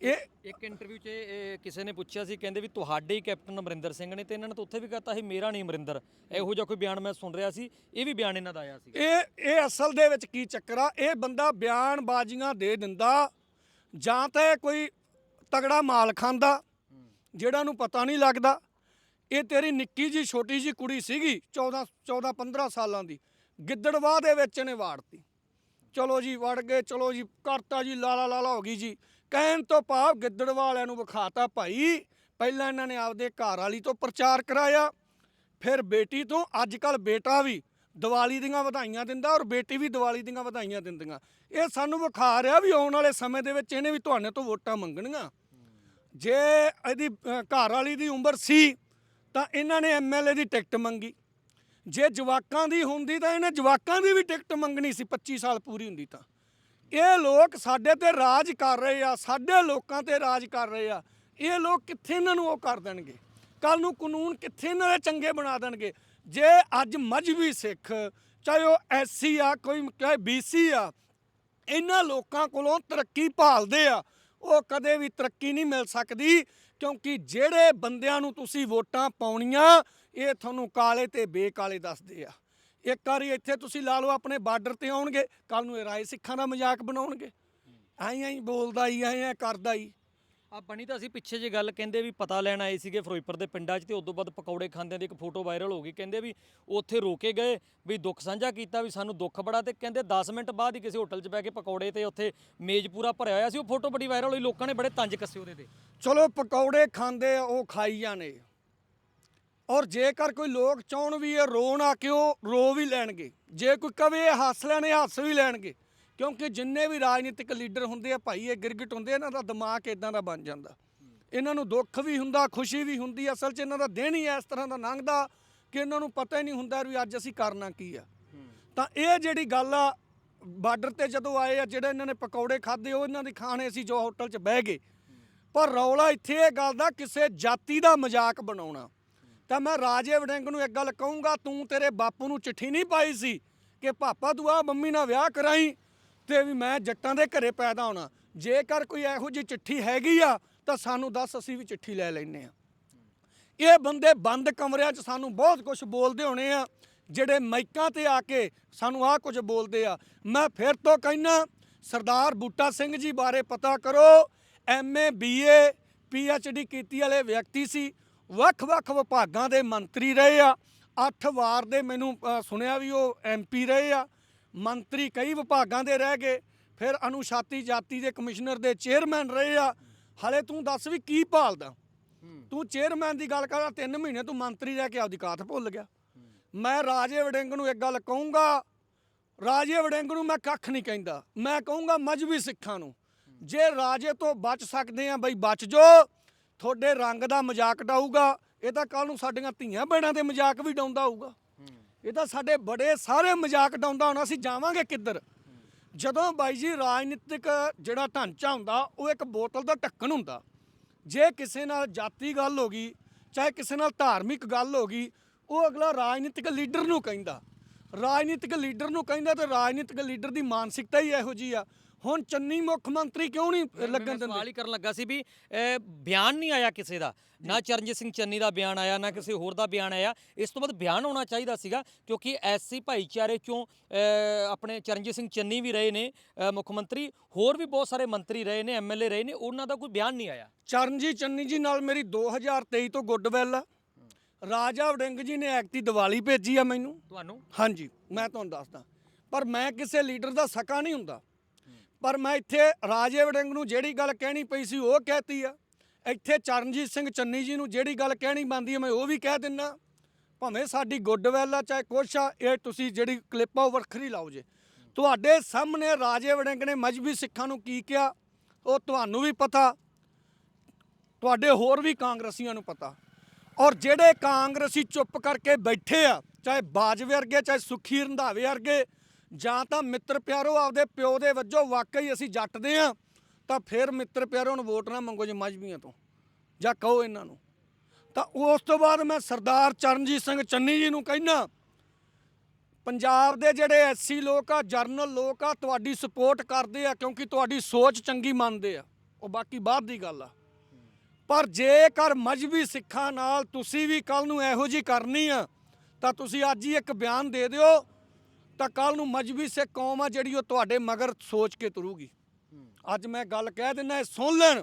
A: ਇਹ
C: ਇੱਕ ਇੰਟਰਵਿਊ 'ਚ ਇਹ ਕਿਸੇ ਨੇ ਪੁੱਛਿਆ ਸੀ ਕਹਿੰਦੇ ਵੀ ਤੁਹਾਡੇ ਹੀ ਕੈਪਟਨ ਅਮਰਿੰਦਰ ਸਿੰਘ ਨੇ ਤੇ ਇਹਨਾਂ ਨੇ ਤਾਂ ਉੱਥੇ ਵੀ ਕਹਤਾ ਸੀ ਮੇਰਾ ਨਹੀਂ ਅਮਰਿੰਦਰ। ਇਹੋ ਜਿਹਾ ਕੋਈ ਬਿਆਨ ਮੈਂ ਸੁਣ ਰਿਹਾ ਸੀ ਇਹ ਵੀ ਬਿਆਨ ਇਹਨਾਂ ਦਾ ਆਇਆ ਸੀ।
A: ਇਹ ਇਹ ਅਸਲ ਦੇ ਵਿੱਚ ਕੀ ਚੱਕਰ ਆ? ਇਹ ਬੰਦਾ ਬਿਆਨਬਾਜ਼ੀਆਂ ਦੇ ਦਿੰਦਾ ਜਾਂ ਤਾਂ ਕੋਈ ਤਗੜਾ ਮਾਲ ਖਾਂਦਾ ਜਿਹੜਾ ਨੂੰ ਪਤਾ ਨਹੀਂ ਲੱਗਦਾ। ਇਹ ਤੇਰੀ ਨਿੱਕੀ ਜੀ ਛੋਟੀ ਜੀ ਕੁੜੀ ਸੀਗੀ 14 14 15 ਸਾਲਾਂ ਦੀ। ਗਿੱਦੜਵਾਹ ਦੇ ਵਿੱਚ ਇਹਨੇ ਵਾੜਤੀ। ਚਲੋ ਜੀ, ਵੜ ਗਏ, ਚਲੋ ਜੀ, ਕਰਤਾ ਜੀ, ਲਾਲਾ ਲਾਲਾ ਹੋ ਗਈ ਜੀ। ਕਹਿਣ ਤੋਂ ਭਾਵ ਗਿੱਦੜ ਵਾਲਿਆਂ ਨੂੰ ਵਿਖਾਤਾ ਭਾਈ, ਪਹਿਲਾਂ ਇਹਨਾਂ ਨੇ ਆਪਦੇ ਘਰ ਵਾਲੀ ਤੋਂ ਪ੍ਰਚਾਰ ਕਰਾਇਆ। ਫਿਰ ਬੇਟੀ ਤੋਂ ਅੱਜ ਕੱਲ ਬੇਟਾ ਵੀ ਦੀਵਾਲੀ ਦੀਆਂ ਵਧਾਈਆਂ ਦਿੰਦਾ ਔਰ ਬੇਟੀ ਵੀ ਦੀਵਾਲੀ ਦੀਆਂ ਵਧਾਈਆਂ ਦਿੰਦੀਆਂ। ਇਹ ਸਾਨੂੰ ਵਿਖਾ ਰਿਹਾ ਵੀ ਆਉਣ ਵਾਲੇ ਸਮੇਂ ਦੇ ਵਿੱਚ ਇਹਨੇ ਵੀ ਤੁਹਾਡੇ ਤੋਂ ਵੋਟਾਂ ਮੰਗਣੀਆਂ। ਜੇ ਇਹਦੀ ਘਰ ਵਾਲੀ ਦੀ ਉਮਰ ਸੀ, ਤਾਂ ਇਹਨਾਂ ਨੇ ਐਮਐਲਏ ਦੀ ਟਿਕਟ ਮੰਗੀ। ਜੇ ਜਵਾਕਾਂ ਦੀ ਹੁੰਦੀ ਤਾਂ ਇਹਨੇ ਜਵਾਕਾਂ ਦੀ ਵੀ ਟਿਕਟ ਮੰਗਣੀ ਸੀ 25 ਸਾਲ ਪੂਰੀ ਹੁੰਦੀ ਤਾਂ। ਇਹ ਲੋਕ ਸਾਡੇ ਤੇ ਰਾਜ ਕਰ ਰਹੇ ਆ, ਸਾਡੇ ਲੋਕਾਂ ਤੇ ਰਾਜ ਕਰ ਰਹੇ ਆ। ਇਹ ਲੋਕ ਕਿੱਥੇ ਇਹਨਾਂ ਨੂੰ ਉਹ ਕਰ ਦੇਣਗੇ? ਕੱਲ ਨੂੰ ਕਾਨੂੰਨ ਕਿੱਥੇ ਇਹਨਾਂ ਦੇ ਚੰਗੇ ਬਣਾ ਦੇਣਗੇ? ਜੇ ਅੱਜ ਮਜਬੀ ਸਿੱਖ, ਚਾਹੇ ਉਹ ਐਸਸੀ ਆ, ਕੋਈ, ਚਾਹੇ ਬੀਸੀ ਆ, ਇਹਨਾਂ ਲੋਕਾਂ ਕੋਲੋਂ ਤਰੱਕੀ ਭਾਲਦੇ ਆ ਉਹ ਕਦੇ ਵੀ ਤਰੱਕੀ ਨਹੀਂ ਮਿਲ ਸਕਦੀ, ਕਿਉਂਕਿ ਜਿਹੜੇ ਬੰਦਿਆਂ ਨੂੰ ਤੁਸੀਂ ਵੋਟਾਂ ਪਾਉਣੀਆਂ, ਇਹ ਤੁਹਾਨੂੰ ਕਾਲੇ ਤੇ ਬੇਕਾਲੇ ਦੱਸਦੇ ਆ। ਇੱਕ ਵਾਰੀ ਇੱਥੇ ਤੁਸੀਂ ਲਾ ਲਓ ਆਪਣੇ ਬਾਰਡਰ ਤੇ ਆਉਣਗੇ ਕੱਲ ਨੂੰ ਇਹ ਰਾਏ ਸਿੱਖਾਂ ਦਾ ਮਜ਼ਾਕ ਬਣਾਉਣਗੇ। ਐਂ ਐਂ ਬੋਲਦਾ ਹੀ ਐਂ ਐਂ ਕਰਦਾ ਹੀ
C: ਆ ਬਣੀ ਤਾਂ ਅਸੀਂ ਪਿੱਛੇ ਜੇ ਗੱਲ ਕਹਿੰਦੇ ਵੀ ਪਤਾ ਲੈਣ ਆਏ ਸੀਗੇ ਫਿਰੋਜ਼ਪੁਰ ਦੇ ਪਿੰਡਾਂ 'ਚ ਤੇ ਉਦੋਂ ਬਾਅਦ ਪਕੌੜੇ ਖਾਂਦਿਆਂ ਦੀ ਇੱਕ ਫੋਟੋ ਵਾਇਰਲ ਹੋ ਗਈ। ਕਹਿੰਦੇ ਵੀ ਉੱਥੇ ਰੋ ਕੇ ਗਏ ਵੀ ਦੁੱਖ ਸਾਂਝਾ ਕੀਤਾ ਵੀ ਸਾਨੂੰ ਦੁੱਖ ਬੜਾ ਤੇ ਕਹਿੰਦੇ 10 ਮਿੰਟ ਬਾਅਦ ਹੀ ਕਿਸੇ ਹੋਟਲ 'ਚ ਬਹਿ ਕੇ ਪਕੌੜੇ ਤੇ ਉੱਥੇ ਮੇਜ਼ ਪੂਰਾ ਭਰਿਆ ਹੋਇਆ ਸੀ। ਉਹ ਫੋਟੋ ਬੜੀ ਵਾਇਰਲ ਹੋਈ, ਲੋਕਾਂ ਨੇ ਬੜੇ ਤੰਜ ਕੱਸੇ ਉਹਦੇ ਤੇ।
A: ਚਲੋ ਪਕੌੜੇ ਖਾਂਦੇ ਆ, ਉਹ ਖਾਈ ਜਾਣੇ ਔਰ ਜੇਕਰ ਕੋਈ ਲੋਕ ਚਾਹਣ ਵੀ ਇਹ ਰੋਣ ਆ ਕੇ ਉਹ ਰੋ ਵੀ ਲੈਣਗੇ। ਜੇ ਕੋਈ ਕਵੇ ਹੱਸ ਲੈਣੇ ਹੱਸ ਵੀ ਲੈਣਗੇ। ਕਿਉਂਕਿ ਜਿੰਨੇ ਵੀ ਰਾਜਨੀਤਿਕ ਲੀਡਰ ਹੁੰਦੇ ਆ ਭਾਈ ਇਹ ਗਿਰਗਿਟ ਹੁੰਦੇ ਆ, ਇਹਨਾਂ ਦਾ ਦਿਮਾਗ ਇਦਾਂ ਦਾ ਬਣ ਜਾਂਦਾ। ਇਹਨਾਂ ਨੂੰ ਦੁੱਖ ਵੀ ਹੁੰਦਾ ਖੁਸ਼ੀ ਵੀ ਹੁੰਦੀ ਅਸਲ 'ਚ ਇਹਨਾਂ ਦਾ ਦਿਨ ਹੀ ਇਸ ਤਰ੍ਹਾਂ ਦਾ ਲੰਘਦਾ ਕਿ ਇਹਨਾਂ ਨੂੰ ਪਤਾ ਹੀ ਨਹੀਂ ਹੁੰਦਾ ਵੀ ਅੱਜ ਅਸੀਂ ਕਰਨਾ ਕੀ ਆ। ਤਾਂ ਇਹ ਜਿਹੜੀ ਗੱਲ ਆ ਬਾਰਡਰ ਤੇ ਜਦੋਂ ਆਏ ਆ ਜਿਹੜੇ ਇਹਨਾਂ ਨੇ ਪਕੌੜੇ ਖਾਦੇ ਉਹ ਇਹਨਾਂ ਦੇ ਖਾਣੇ ਸੀ ਜੋ ਹੋਟਲ 'ਚ ਬਹਿ ਗਏ। ਪਰ ਰੌਲਾ ਇੱਥੇ ਇਹ ਗੱਲ ਦਾ ਕਿਸੇ ਜਾਤੀ ਦਾ ਮਜ਼ਾਕ ਬਣਾਉਣਾ। ਤਾਂ ਮੈਂ ਰਾਜੇ ਵੜਿੰਗ ਨੂੰ ਇੱਕ ਗੱਲ ਕਹੂੰਗਾ ਤੂੰ ਤੇਰੇ ਬਾਪੂ ਨੂੰ ਚਿੱਠੀ ਨਹੀਂ ਪਾਈ ਸੀ ਕਿ ਪਾਪਾ ਤੂੰ ਆ ਮੰਮੀ ਨਾਲ ਵਿਆਹ ਕਰਾਈ ਤੇ ਵੀ ਮੈਂ ਜੱਟਾਂ ਦੇ ਘਰੇ ਪੈਦਾ ਹੋਣਾ। ਜੇਕਰ ਕੋਈ ਇਹੋ ਜਿਹੀ ਚਿੱਠੀ ਹੈਗੀ ਆ, ਤਾਂ ਸਾਨੂੰ ਦੱਸ ਅਸੀਂ ਵੀ ਚਿੱਠੀ ਲੈ ਲੈਨੇ ਆ ਇਹ ਬੰਦੇ ਬੰਦ ਕਮਰਿਆਂ 'ਚ ਸਾਨੂੰ ਬਹੁਤ ਕੁਝ ਬੋਲਦੇ ਹੋਣੇ ਆ, ਜਿਹੜੇ ਮਾਈਕਾਂ ਤੇ ਆ ਕੇ ਸਾਨੂੰ ਆਹ ਕੁਝ ਬੋਲਦੇ ਆ। ਮੈਂ ਫਿਰ ਤੋਂ ਕਹਿਣਾ ਸਰਦਾਰ ਬੂਟਾ ਸਿੰਘ ਜੀ ਬਾਰੇ ਪਤਾ ਕਰੋ ਐਮਏ ਬੀਏ ਪੀਐਚਡੀ ਕੀਤੀ ਵਾਲੇ ਵਿਅਕਤੀ ਸੀ। ਵੱਖ-ਵੱਖ ਵਿਭਾਗਾਂ ਦੇ ਮੰਤਰੀ ਰਹੇ ਆ। ਅੱਠ ਵਾਰ ਦੇ ਮੈਨੂੰ ਸੁਣਿਆ ਵੀ ਉਹ ਐਮਪੀ ਰਹੇ ਆ। ਮੰਤਰੀ ਕਈ ਵਿਭਾਗਾਂ ਦੇ ਰਹਿ ਗਏ ਫਿਰ ਅਨੁਸ਼ਾਤੀ ਜਾਤੀ ਦੇ ਕਮਿਸ਼ਨਰ ਦੇ ਚੇਅਰਮੈਨ ਰਹੇ ਆ। ਹਲੇ ਤੂੰ ਦੱਸ ਵੀ ਕੀ ਭਾਲਦਾ? ਤੂੰ ਚੇਅਰਮੈਨ ਦੀ ਗੱਲ ਕਰਦਾ ਤਿੰਨ ਮਹੀਨੇ ਤੂੰ ਮੰਤਰੀ ਰਹਿ ਕੇ ਆਪਦੀ ਕਾਤ ਭੁੱਲ ਗਿਆ। ਮੈਂ ਰਾਜੇ ਵੜਿੰਗ ਨੂੰ ਇੱਕ ਗੱਲ ਕਹੂੰਗਾ ਰਾਜੇ ਵੜਿੰਗ ਨੂੰ ਮੈਂ ਕੱਖ ਨਹੀਂ ਕਹਿੰਦਾ। ਮੈਂ ਕਹੂੰਗਾ ਮਜਬੀ ਸਿੱਖਾਂ ਨੂੰ। ਜੇ ਰਾਜੇ ਤੋਂ ਬਚ ਸਕਦੇ ਆ ਬਈ ਬਚ ਜੋ ਤੁਹਾਡੇ ਰੰਗ ਦਾ ਮਜ਼ਾਕ ਡਾਊਗਾ ਇਹ ਤਾਂ ਕੱਲ ਨੂੰ ਸਾਡੀਆਂ ਧੀਆਂ ਭੈਣਾਂ ਦੇ ਮਜ਼ਾਕ ਵੀ ਡਾਉਂਦਾ ਹੋਊਗਾ। ਇਹ ਤਾਂ ਸਾਡੇ ਬੜੇ ਸਾਰੇ ਮਜ਼ਾਕ ਡਾਉਂਦਾ ਹੋਣਾ, ਅਸੀਂ ਜਾਵਾਂਗੇ ਕਿੱਧਰ? ਜਦੋਂ ਬਾਈ ਜੀ ਰਾਜਨੀਤਿਕ ਜਿਹੜਾ ਢਾਂਚਾ ਹੁੰਦਾ, ਉਹ ਇੱਕ ਬੋਤਲ ਦਾ ਢੱਕਣ ਹੁੰਦਾ। ਜੇ ਕਿਸੇ ਨਾਲ ਜਾਤੀ ਗੱਲ ਹੋ ਗਈ, ਚਾਹੇ ਕਿਸੇ ਨਾਲ ਧਾਰਮਿਕ ਗੱਲ ਹੋ ਗਈ, ਉਹ ਅਗਲਾ ਰਾਜਨੀਤਿਕ ਲੀਡਰ ਨੂੰ ਕਹਿੰਦਾ। ਰਾਜਨੀਤਿਕ ਲੀਡਰ ਨੂੰ ਕਹਿੰਦਾ ਤੇ ਰਾਜਨੀਤਿਕ ਲੀਡਰ ਦੀ ਮਾਨਸਿਕਤਾ ਹੀ ਇਹੋ ਜੀ ਆ। ਹੁਣ ਚੰਨੀ ਮੁੱਖ ਮੰਤਰੀ ਕਿਉਂ ਨਹੀਂ ਲੱਗਣ ਦਿੰਦੇ
C: ਸਵਾਲ ਹੀ ਕਰਨ ਲੱਗਾ ਸੀ ਵੀ ਬਿਆਨ ਨਹੀਂ ਆਇਆ ਕਿਸੇ ਦਾ। ਨਾ ਚਰਨਜੀਤ ਸਿੰਘ ਚੰਨੀ ਦਾ ਬਿਆਨ ਆਇਆ ਨਾ ਕਿਸੇ ਹੋਰ ਦਾ ਬਿਆਨ ਆਇਆ। ਇਸ ਤੋਂ ਬਾਅਦ ਬਿਆਨ ਆਉਣਾ ਚਾਹੀਦਾ ਸੀਗਾ ਕਿਉਂਕਿ ਐਸਸੀ ਭਾਈਚਾਰੇ ਚੋਂ ਆਪਣੇ ਚਰਨਜੀਤ ਸਿੰਘ ਚੰਨੀ ਵੀ ਰਹੇ ਨੇ ਮੁੱਖ ਮੰਤਰੀ। ਹੋਰ ਵੀ ਬਹੁਤ ਸਾਰੇ ਮੰਤਰੀ ਰਹੇ ਨੇ ਐਮਐਲਏ ਰਹੇ ਨੇ ਉਹਨਾਂ ਦਾ ਕੋਈ ਬਿਆਨ ਨਹੀਂ ਆਇਆ।
A: ਚਰਨਜੀਤ ਚੰਨੀ ਜੀ ਨਾਲ ਮੇਰੀ 2023 ਤੋਂ ਗੁੱਡਵੈਲ ਆ। ਰਾਜਾ ਵੜਿੰਗ ਜੀ ਨੇ ਐਕਟੀ ਦੀਵਾਲੀ ਭੇਜੀ ਆ ਮੈਨੂੰ।
C: ਤੁਹਾਨੂੰ?
A: ਹਾਂਜੀ ਮੈਂ ਤੁਹਾਨੂੰ ਦੱਸਦਾ। ਪਰ ਮੈਂ ਕਿਸੇ ਲੀਡਰ ਦਾ ਸਕਾ ਨਹੀਂ ਹੁੰਦਾ। ਪਰ ਮੈਂ ਇੱਥੇ ਰਾਜੇ ਵੜਿੰਗ ਨੂੰ ਜਿਹੜੀ ਗੱਲ ਕਹਿਣੀ ਪਈ ਸੀ, ਉਹ ਕਹਿਤੀ ਆ। ਇੱਥੇ ਚਰਨਜੀਤ ਸਿੰਘ ਚੰਨੀ ਜੀ ਨੂੰ ਜਿਹੜੀ ਗੱਲ ਕਹਿਣੀ ਬੰਦੀ ਹੈ ਮੈਂ ਉਹ ਵੀ ਕਹਿ ਦਿੰਨਾ। ਭਾਵੇਂ ਸਾਡੀ ਗੁੱਡਵੈਲ ਆ, ਚਾਹੇ ਕੁਛ ਆ, ਇਹ ਤੁਸੀਂ ਜਿਹੜੀ ਕਲਿੱਪ ਆ, ਉਹ ਵੱਖਰੀ ਲਾਓ ਜੇ। ਤੁਹਾਡੇ ਸਾਹਮਣੇ ਰਾਜੇ ਵੜਿੰਗ ਨੇ ਮਜਬੀ ਸਿੱਖਾਂ ਨੂੰ ਕੀ ਕਿਹਾ, ਉਹ ਤੁਹਾਨੂੰ ਵੀ ਪਤਾ। ਤੁਹਾਡੇ ਹੋਰ ਵੀ ਕਾਂਗਰਸੀਆਂ ਨੂੰ ਪਤਾ। ਔਰ ਜਿਹੜੇ ਕਾਂਗਰਸੀ ਚੁੱਪ ਕਰਕੇ ਬੈਠੇ ਆ, ਚਾਹੇ ਬਾਜਵੇ ਵਰਗੇ, ਚਾਹੇ ਸੁਖੀ ਰੰਧਾਵੇ ਵਰਗੇ ਜਾਂ ਤਾਂ ਮਿੱਤਰ ਪਿਆਰੋ ਆਪਦੇ ਪਿਓ ਦੇ ਵਜੋਂ ਵਾਕਈ ਅਸੀਂ ਜੱਟ ਦੇ ਆ ਤਾਂ ਫਿਰ ਮਿੱਤਰ ਪਿਆਰੋ ਨੂੰ ਵੋਟ ਨਾ ਮੰਗੋ ਜੇ ਮਜਬੀਆਂ ਤੋਂ, ਜਾਂ ਕਹੋ ਇਹਨਾਂ ਨੂੰ। ਤਾਂ ਉਸ ਤੋਂ ਬਾਅਦ ਮੈਂ ਸਰਦਾਰ ਚਰਨਜੀਤ ਸਿੰਘ ਚੰਨੀ ਜੀ ਨੂੰ ਕਹਿਣਾ ਪੰਜਾਬ ਦੇ ਜਿਹੜੇ ਐਸਸੀ ਲੋਕ ਆ, ਜਰਨਲ ਲੋਕ ਆ, ਤੁਹਾਡੀ ਸਪੋਰਟ ਕਰਦੇ ਆ ਕਿਉਂਕਿ ਤੁਹਾਡੀ ਸੋਚ ਚੰਗੀ ਮੰਨਦੇ ਆ। ਉਹ ਬਾਕੀ ਬਾਅਦ ਦੀ ਗੱਲ ਆ। ਪਰ ਜੇਕਰ ਮਜਬੀ ਸਿੱਖਾਂ ਨਾਲ ਤੁਸੀਂ ਵੀ ਕੱਲ ਨੂੰ ਇਹੋ ਜੀ ਕਰਨੀ ਆ, ਤਾਂ ਤੁਸੀਂ ਅੱਜ ਹੀ ਇੱਕ ਬਿਆਨ ਦੇ ਦਿਓ ਤਾਂ ਕੱਲ ਨੂੰ ਮਜਬੀ ਸਿੱਖ ਕੌਮ ਆ ਜਿਹੜੀ ਉਹ ਤੁਹਾਡੇ ਮਗਰ ਸੋਚ ਕੇ ਤੁਰੂਗੀ। ਅੱਜ ਮੈਂ ਗੱਲ ਕਹਿ ਦਿੰਦਾ ਇਹ ਸੁਣ ਲੈਣ।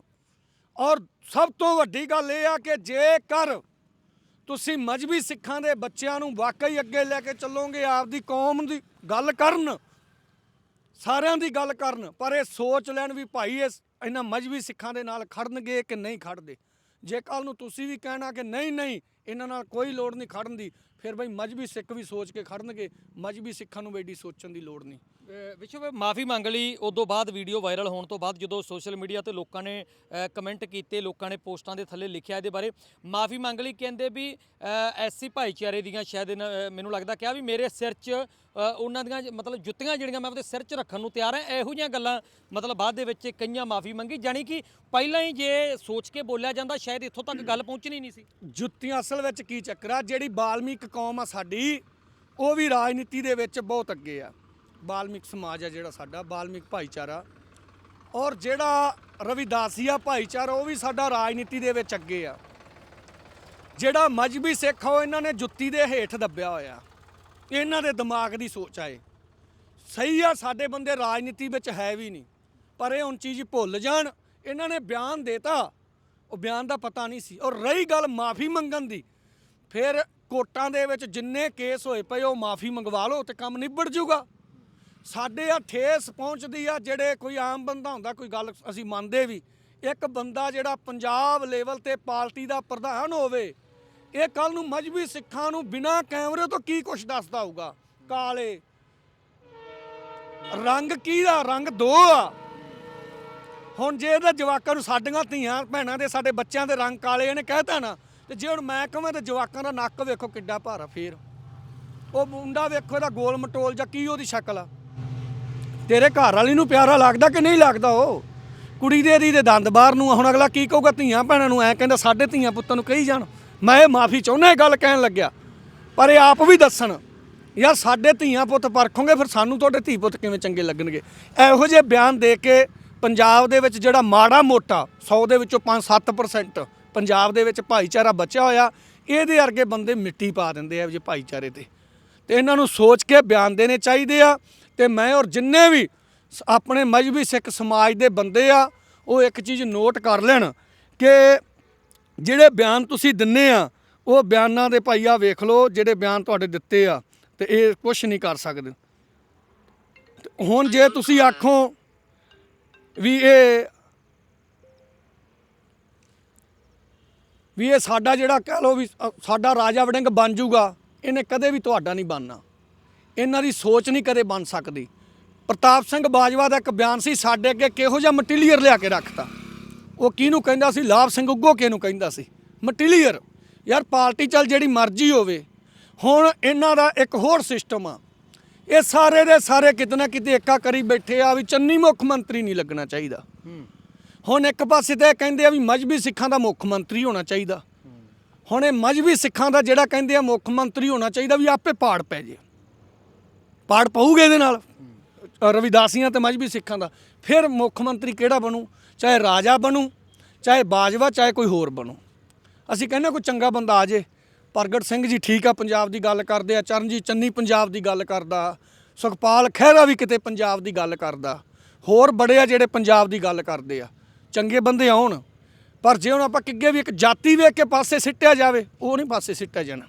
A: ਔਰ ਸਭ ਤੋਂ ਵੱਡੀ ਗੱਲ ਇਹ ਆ ਕਿ ਜੇਕਰ ਤੁਸੀਂ ਮਜਬੀ ਸਿੱਖਾਂ ਦੇ ਬੱਚਿਆਂ ਨੂੰ ਵਾਕਈ ਅੱਗੇ ਲੈ ਕੇ ਚੱਲੋਗੇ ਆਪਦੀ ਕੌਮ ਦੀ ਗੱਲ ਕਰਨ ਸਾਰਿਆਂ ਦੀ ਗੱਲ ਕਰਨ ਪਰ ਇਹ ਸੋਚ ਲੈਣ ਵੀ ਭਾਈ ਇਸ ਇਹਨਾਂ ਮਜਬੀ ਸਿੱਖਾਂ ਦੇ ਨਾਲ ਖੜਨਗੇ ਕਿ ਨਹੀਂ ਖੜਦੇ। ਜੇ ਕੱਲ ਨੂੰ ਤੁਸੀਂ ਵੀ ਕਹਿਣਾ ਕਿ ਨਹੀਂ ਨਹੀਂ ਇਹਨਾਂ ਨਾਲ ਕੋਈ ਲੋੜ ਨਹੀਂ ਖੜਨ ਦੀ। ਫਿਰ ਬਈ ਮਜਬੀ ਸਿੱਖ ਵੀ ਸੋਚ ਕੇ ਖੜਨਗੇ। ਮਜਬੀ ਸਿੱਖਾਂ ਨੂੰ ਐਡੀ ਸੋਚਣ ਦੀ ਲੋੜ ਨਹੀਂ।
C: ਵਿਸ਼ਵ ਮਾਫੀ ਮੰਗ ਲਈ। ਉਦੋਂ ਬਾਅਦ ਵੀਡੀਓ ਵਾਇਰਲ ਹੋਣ ਤੋਂ ਬਾਅਦ ਜਦੋਂ ਸੋਸ਼ਲ ਮੀਡੀਆ ਤੇ ਲੋਕਾਂ ਨੇ ਕਮੈਂਟ ਕੀਤੇ ਲੋਕਾਂ ਨੇ ਪੋਸਟਾਂ ਦੇ ਥੱਲੇ ਲਿਖਿਆ ਇਹਦੇ ਬਾਰੇ। ਮਾਫੀ ਮੰਗ ਲਈ ਕਹਿੰਦੇ ਵੀ ਐਸਸੀ ਭਾਈਚਾਰੇ ਦੀਆਂ ਸ਼ਾਇਦ ਮੈਨੂੰ ਲੱਗਦਾ ਕਿਹਾ ਵੀ ਮੇਰੇ ਸਿਰ 'ਚ ਉਹਨਾਂ ਦੀਆਂ ਮਤਲਬ ਜੁੱਤੀਆਂ ਜਿਹੜੀਆਂ ਮੈਂ ਆਪਣੇ ਸਿਰ 'ਚ ਰੱਖਣ ਨੂੰ ਤਿਆਰ ਹਾਂ ਇਹੋ ਜਿਹੀਆਂ ਗੱਲਾਂ ਮਤਲਬ ਬਾਅਦ ਦੇ ਵਿੱਚ ਕਈਆਂ ਮਾਫੀ ਮੰਗੀ। ਜਾਣੀ ਕਿ ਪਹਿਲਾਂ ਹੀ ਜੇ ਸੋਚ ਕੇ ਬੋਲਿਆ ਜਾਂਦਾ ਸ਼ਾਇਦ ਇੱਥੋਂ ਤੱਕ ਗੱਲ ਪਹੁੰਚਣੀ ਨਹੀਂ ਸੀ।
A: ਜੁੱਤੀਆਂ ਅਸਲ ਵਿੱਚ ਕੀ ਚੱਕਰ ਆ? ਜਿਹੜੀ ਬਾਲਮੀਕ ਕੌਮ ਆ ਸਾਡੀ, ਉਹ ਵੀ ਰਾਜਨੀਤੀ ਦੇ ਵਿੱਚ ਬਹੁਤ ਅੱਗੇ ਆ। ਬਾਲਮੀਕ ਸਮਾਜ ਆ ਜਿਹੜਾ ਸਾਡਾ, ਬਾਲਮੀਕ ਭਾਈਚਾਰਾ। ਔਰ ਜਿਹੜਾ ਰਵਿਦਾਸੀਆ ਭਾਈਚਾਰਾ, ਉਹ ਵੀ ਸਾਡਾ ਰਾਜਨੀਤੀ ਦੇ ਵਿੱਚ ਅੱਗੇ ਆ। ਜਿਹੜਾ ਮਜਬੀ ਸਿੱਖ ਆ, ਉਹ ਇਹਨਾਂ ਨੇ ਜੁੱਤੀ ਦੇ ਹੇਠ ਦੱਬਿਆ ਹੋਇਆ। ਇਹਨਾਂ ਦੇ ਦਿਮਾਗ ਦੀ ਸੋਚ ਆਏ ਸਹੀ ਆ, ਸਾਡੇ ਬੰਦੇ ਰਾਜਨੀਤੀ ਵਿੱਚ ਹੈ ਵੀ ਨਹੀਂ, ਪਰ ਇਹ ਹੁਣ ਚੀਜ਼ ਭੁੱਲ ਜਾਣ। ਇਹਨਾਂ ਨੇ ਬਿਆਨ ਦੇਤਾ ਉਹ ਬਿਆਨ ਦਾ ਪਤਾ ਨਹੀਂ ਸੀ। ਔਰ ਰਹੀ ਗੱਲ ਮਾਫੀ ਮੰਗਣ ਦੀ, ਫਿਰ ਕੋਰਟਾਂ ਦੇ ਵਿੱਚ ਜਿੰਨੇ ਕੇਸ ਹੋਏ ਪਏ, ਉਹ ਮਾਫੀ ਮੰਗਵਾ ਲਓ ਤੇ ਕੰਮ ਨਿਬੜ ਜਾਊਗਾ ਸਾਡੇ ਆ ਠੇਸ ਪਹੁੰਚਦੀ ਆ, ਜਿਹੜੇ ਕੋਈ ਆਮ ਬੰਦਾ ਹੁੰਦਾ, ਕੋਈ ਗੱਲ ਅਸੀਂ ਮੰਨਦੇ ਵੀ, ਇੱਕ ਬੰਦਾ ਜਿਹੜਾ ਪੰਜਾਬ ਲੈਵਲ ਤੇ ਪਾਰਟੀ ਦਾ ਪ੍ਰਧਾਨ ਹੋਵੇ, ਇਹ ਕੱਲ ਨੂੰ ਮਜਬੀ ਸਿੱਖਾਂ ਨੂੰ ਬਿਨਾਂ ਕੈਮਰੇ ਤੋਂ ਕੀ ਕੁਛ ਦੱਸਦਾ ਹੋਊਗਾ? ਕਾਲੇ। ਰੰਗ ਕੀ ਦਾ? ਰੰਗ ਦੋ ਆ। ਹੁਣ ਜੇ ਇਹਦਾ ਜਵਾਕਾਂ ਨੂੰ ਸਾਡੀਆਂ ਧੀਆਂ ਭੈਣਾਂ ਦੇ ਸਾਡੇ ਬੱਚਿਆਂ ਦੇ ਰੰਗ ਕਾਲੇ ਇਹਨੇ ਕਹਿਤਾ ਨਾ, ਤੇ ਜੇ ਹੁਣ ਮੈਂ ਕਹਾਂ ਤੇ ਜਵਾਕਾਂ ਦਾ ਨੱਕ ਵੇਖੋ ਕਿੱਡਾ ਭਾਰਾ ਫੇਰ। ਉਹ ਮੁੰਡਾ ਵੇਖੋ ਇਹਦਾ ਗੋਲ ਮਟੋਲ ਜਾਂ ਕੀ ਉਹਦੀ ਸ਼ਕਲ ਆ। ਤੇਰੇ ਘਰ ਵਾਲੀ ਨੂੰ ਪਿਆਰਾ ਲੱਗਦਾ ਕਿ ਨਹੀਂ ਲੱਗਦਾ ਉਹ? ਕੁੜੀ ਦੇ ਦੀ ਦੇ ਦੰਦ ਬਾਹਰ ਨੂੰ ਹੁਣ ਅਗਲਾ ਕੀ ਕਹੂਗਾ ਧੀਆਂ ਭੈਣਾਂ ਨੂੰ? ਐ ਕਹਿੰਦਾ, ਸਾਡੇ ਧੀਆਂ ਪੁੱਤਾਂ ਨੂੰ ਕਹੀ ਜਾਣ। ਮੈਂ ਇਹ ਮਾਫੀ ਚਾਹੁੰਦਾ ਇਹ ਗੱਲ ਕਹਿਣ ਲੱਗਿਆ। ਪਰ ਇਹ ਆਪ ਵੀ ਦੱਸਣ, ਯਾਰ ਸਾਡੇ ਧੀਆਂ ਪੁੱਤ ਪਰਖੋਗੇ, ਫਿਰ ਸਾਨੂੰ ਤੁਹਾਡੇ ਧੀ ਪੁੱਤ ਕਿਵੇਂ ਚੰਗੇ ਲੱਗਣਗੇ? ਇਹੋ ਜਿਹੇ ਬਿਆਨ ਦੇ ਕੇ ਪੰਜਾਬ ਦੇ ਵਿੱਚ ਜਿਹੜਾ ਮਾੜਾ ਮੋਟਾ 100 ਦੇ ਵਿੱਚੋਂ 5-7% ਪੰਜਾਬ ਦੇ ਵਿੱਚ ਭਾਈਚਾਰਾ ਬਚਿਆ ਹੋਇਆ, ਇਹਦੇ ਵਰਗੇ ਬੰਦੇ ਮਿੱਟੀ ਪਾ ਦਿੰਦੇ ਆ ਜੇ ਭਾਈਚਾਰੇ ਤੇ। ਤੇ ਇਹਨਾਂ ਨੂੰ ਸੋਚ ਕੇ ਬਿਆਨ ਦੇਣੇ ਚਾਹੀਦੇ ਆ ਤੇ ਮੈਂ ਔਰ ਜਿੰਨੇ ਵੀ ਸ- ਆਪਣੇ ਮਜਬੀ ਸਿੱਖ ਸਮਾਜ ਦੇ ਬੰਦੇ ਆ, ਉਹ ਇੱਕ ਚੀਜ਼ ਨੋਟ ਕਰ ਲੈਣ ਕਿ ਜਿਹੜੇ ਬਿਆਨ ਤੁਸੀਂ ਦਿੰਨੇ ਆ, ਉਹ ਬਿਆਨਾਂ ਦੇ ਭਾਈ ਆ ਵੇਖ ਲਓ, ਜਿਹੜੇ ਬਿਆਨ ਤੁਹਾਡੇ ਦਿੱਤੇ ਆ ਤੇ ਇਹ ਕੁਝ ਨਹੀਂ ਕਰ ਸਕਦੇ। ਹੁਣ ਜੇ ਤੁਸੀਂ ਆਖੋ ਵੀ ਇਹ ਵੀ ਇਹ ਸਾਡਾ ਜਿਹੜਾ ਕਹਿ ਲਓ ਵੀ ਸਾਡਾ ਰਾਜਾ ਵੜਿੰਗ ਬਣ ਜਾਊਗਾ ਇਹਨੇ ਕਦੇ ਵੀ ਤੁਹਾਡਾ ਨਹੀਂ ਬਣਨਾ। ਇਹਨਾਂ ਦੀ ਸੋਚ ਨਹੀਂ ਕਦੇ ਬਣ ਸਕਦੀ। ਪ੍ਰਤਾਪ ਸਿੰਘ ਬਾਜਵਾ ਦਾ ਇੱਕ ਬਿਆਨ ਸੀ, ਸਾਡੇ ਅੱਗੇ ਕਿਹੋ ਜਿਹਾ ਮਟੀਰੀਅਲ ਲਿਆ ਕੇ ਰੱਖਤਾ। ਉਹ ਕਿਹਨੂੰ ਕਹਿੰਦਾ ਸੀ? ਲਾਭ ਸਿੰਘ ਉੱਗੋ ਕਿਹਨੂੰ ਕਹਿੰਦਾ ਸੀ? ਮਟੀਰੀਅਲ ਯਾਰ ਪਾਰਟੀ ਚੱਲ ਜਿਹੜੀ ਮਰਜ਼ੀ ਹੋਵੇ। ਹੁਣ ਇਹਨਾਂ ਦਾ ਇੱਕ ਹੋਰ ਸਿਸਟਮ ਆ। ਇਹ ਸਾਰੇ ਦੇ ਸਾਰੇ ਕਿਤੇ ਨਾ ਕਿਤੇ ਏਕਾ ਕਰੀ ਬੈਠੇ ਆ ਵੀ ਚੰਨੀ ਮੁੱਖ ਮੰਤਰੀ ਨਹੀਂ ਲੱਗਣਾ ਚਾਹੀਦਾ। ਹੁਣ ਇੱਕ ਪਾਸੇ ਤੇ ਕਹਿੰਦੇ ਆ ਵੀ ਮਜਬੀ ਸਿੱਖਾਂ ਦਾ ਮੁੱਖ ਮੰਤਰੀ ਹੋਣਾ ਚਾਹੀਦਾ। ਹੁਣ ਇਹ ਮਜਬੀ ਸਿੱਖਾਂ ਦਾ ਜਿਹੜਾ ਕਹਿੰਦੇ ਆ ਮੁੱਖ ਮੰਤਰੀ ਹੋਣਾ ਚਾਹੀਦਾ ਵੀ ਆਪੇ ਪਾੜ ਪੈ ਜੇ। ਪਾੜ ਪਊਗੇ ਇਹਦੇ ਨਾਲ। ਰਵਿਦਾਸੀਆਂ ਤੇ ਮਜਬੀ ਸਿੱਖਾਂ ਦਾ। ਫਿਰ ਮੁੱਖ ਮੰਤਰੀ ਕਿਹੜਾ ਬਣੂ? ਚਾਹੇ ਰਾਜਾ ਬਣੂ ਚਾਹੇ ਬਾਜਵਾ ਚਾਹੇ ਕੋਈ ਹੋਰ ਬਣੂ। ਅਸੀਂ ਕਹਿੰਦੇ ਕੋਈ ਚੰਗਾ ਬੰਦਾ ਆ ਜੇ। ਪ੍ਰਗਟ ਸਿੰਘ ਜੀ ਠੀਕ ਆ, ਪੰਜਾਬ ਦੀ ਗੱਲ ਕਰਦੇ ਆ, ਚਰਨਜੀਤ ਚੰਨੀ ਪੰਜਾਬ ਦੀ ਗੱਲ ਕਰਦਾ, ਸੁਖਪਾਲ ਖਹਿਰਾ ਵੀ ਕਿਤੇ ਪੰਜਾਬ ਦੀ ਗੱਲ ਕਰਦਾ, ਹੋਰ ਬੜੇ ਆ ਜਿਹੜੇ ਪੰਜਾਬ ਦੀ ਗੱਲ ਕਰਦੇ ਆ, ਚੰਗੇ ਬੰਦੇ ਆਉਣ, ਪਰ ਜੇ ਹੁਣ ਆਪਾਂ ਕਿੱਗੇ ਵੀ ਇੱਕ ਜਾਤੀ ਵੇਖ ਕੇ ਪਾਸੇ ਸਿੱਟਿਆ ਜਾਵੇ, ਉਹ ਨਹੀਂ ਪਾਸੇ ਸਿੱਟਿਆ ਜਾਣਾ,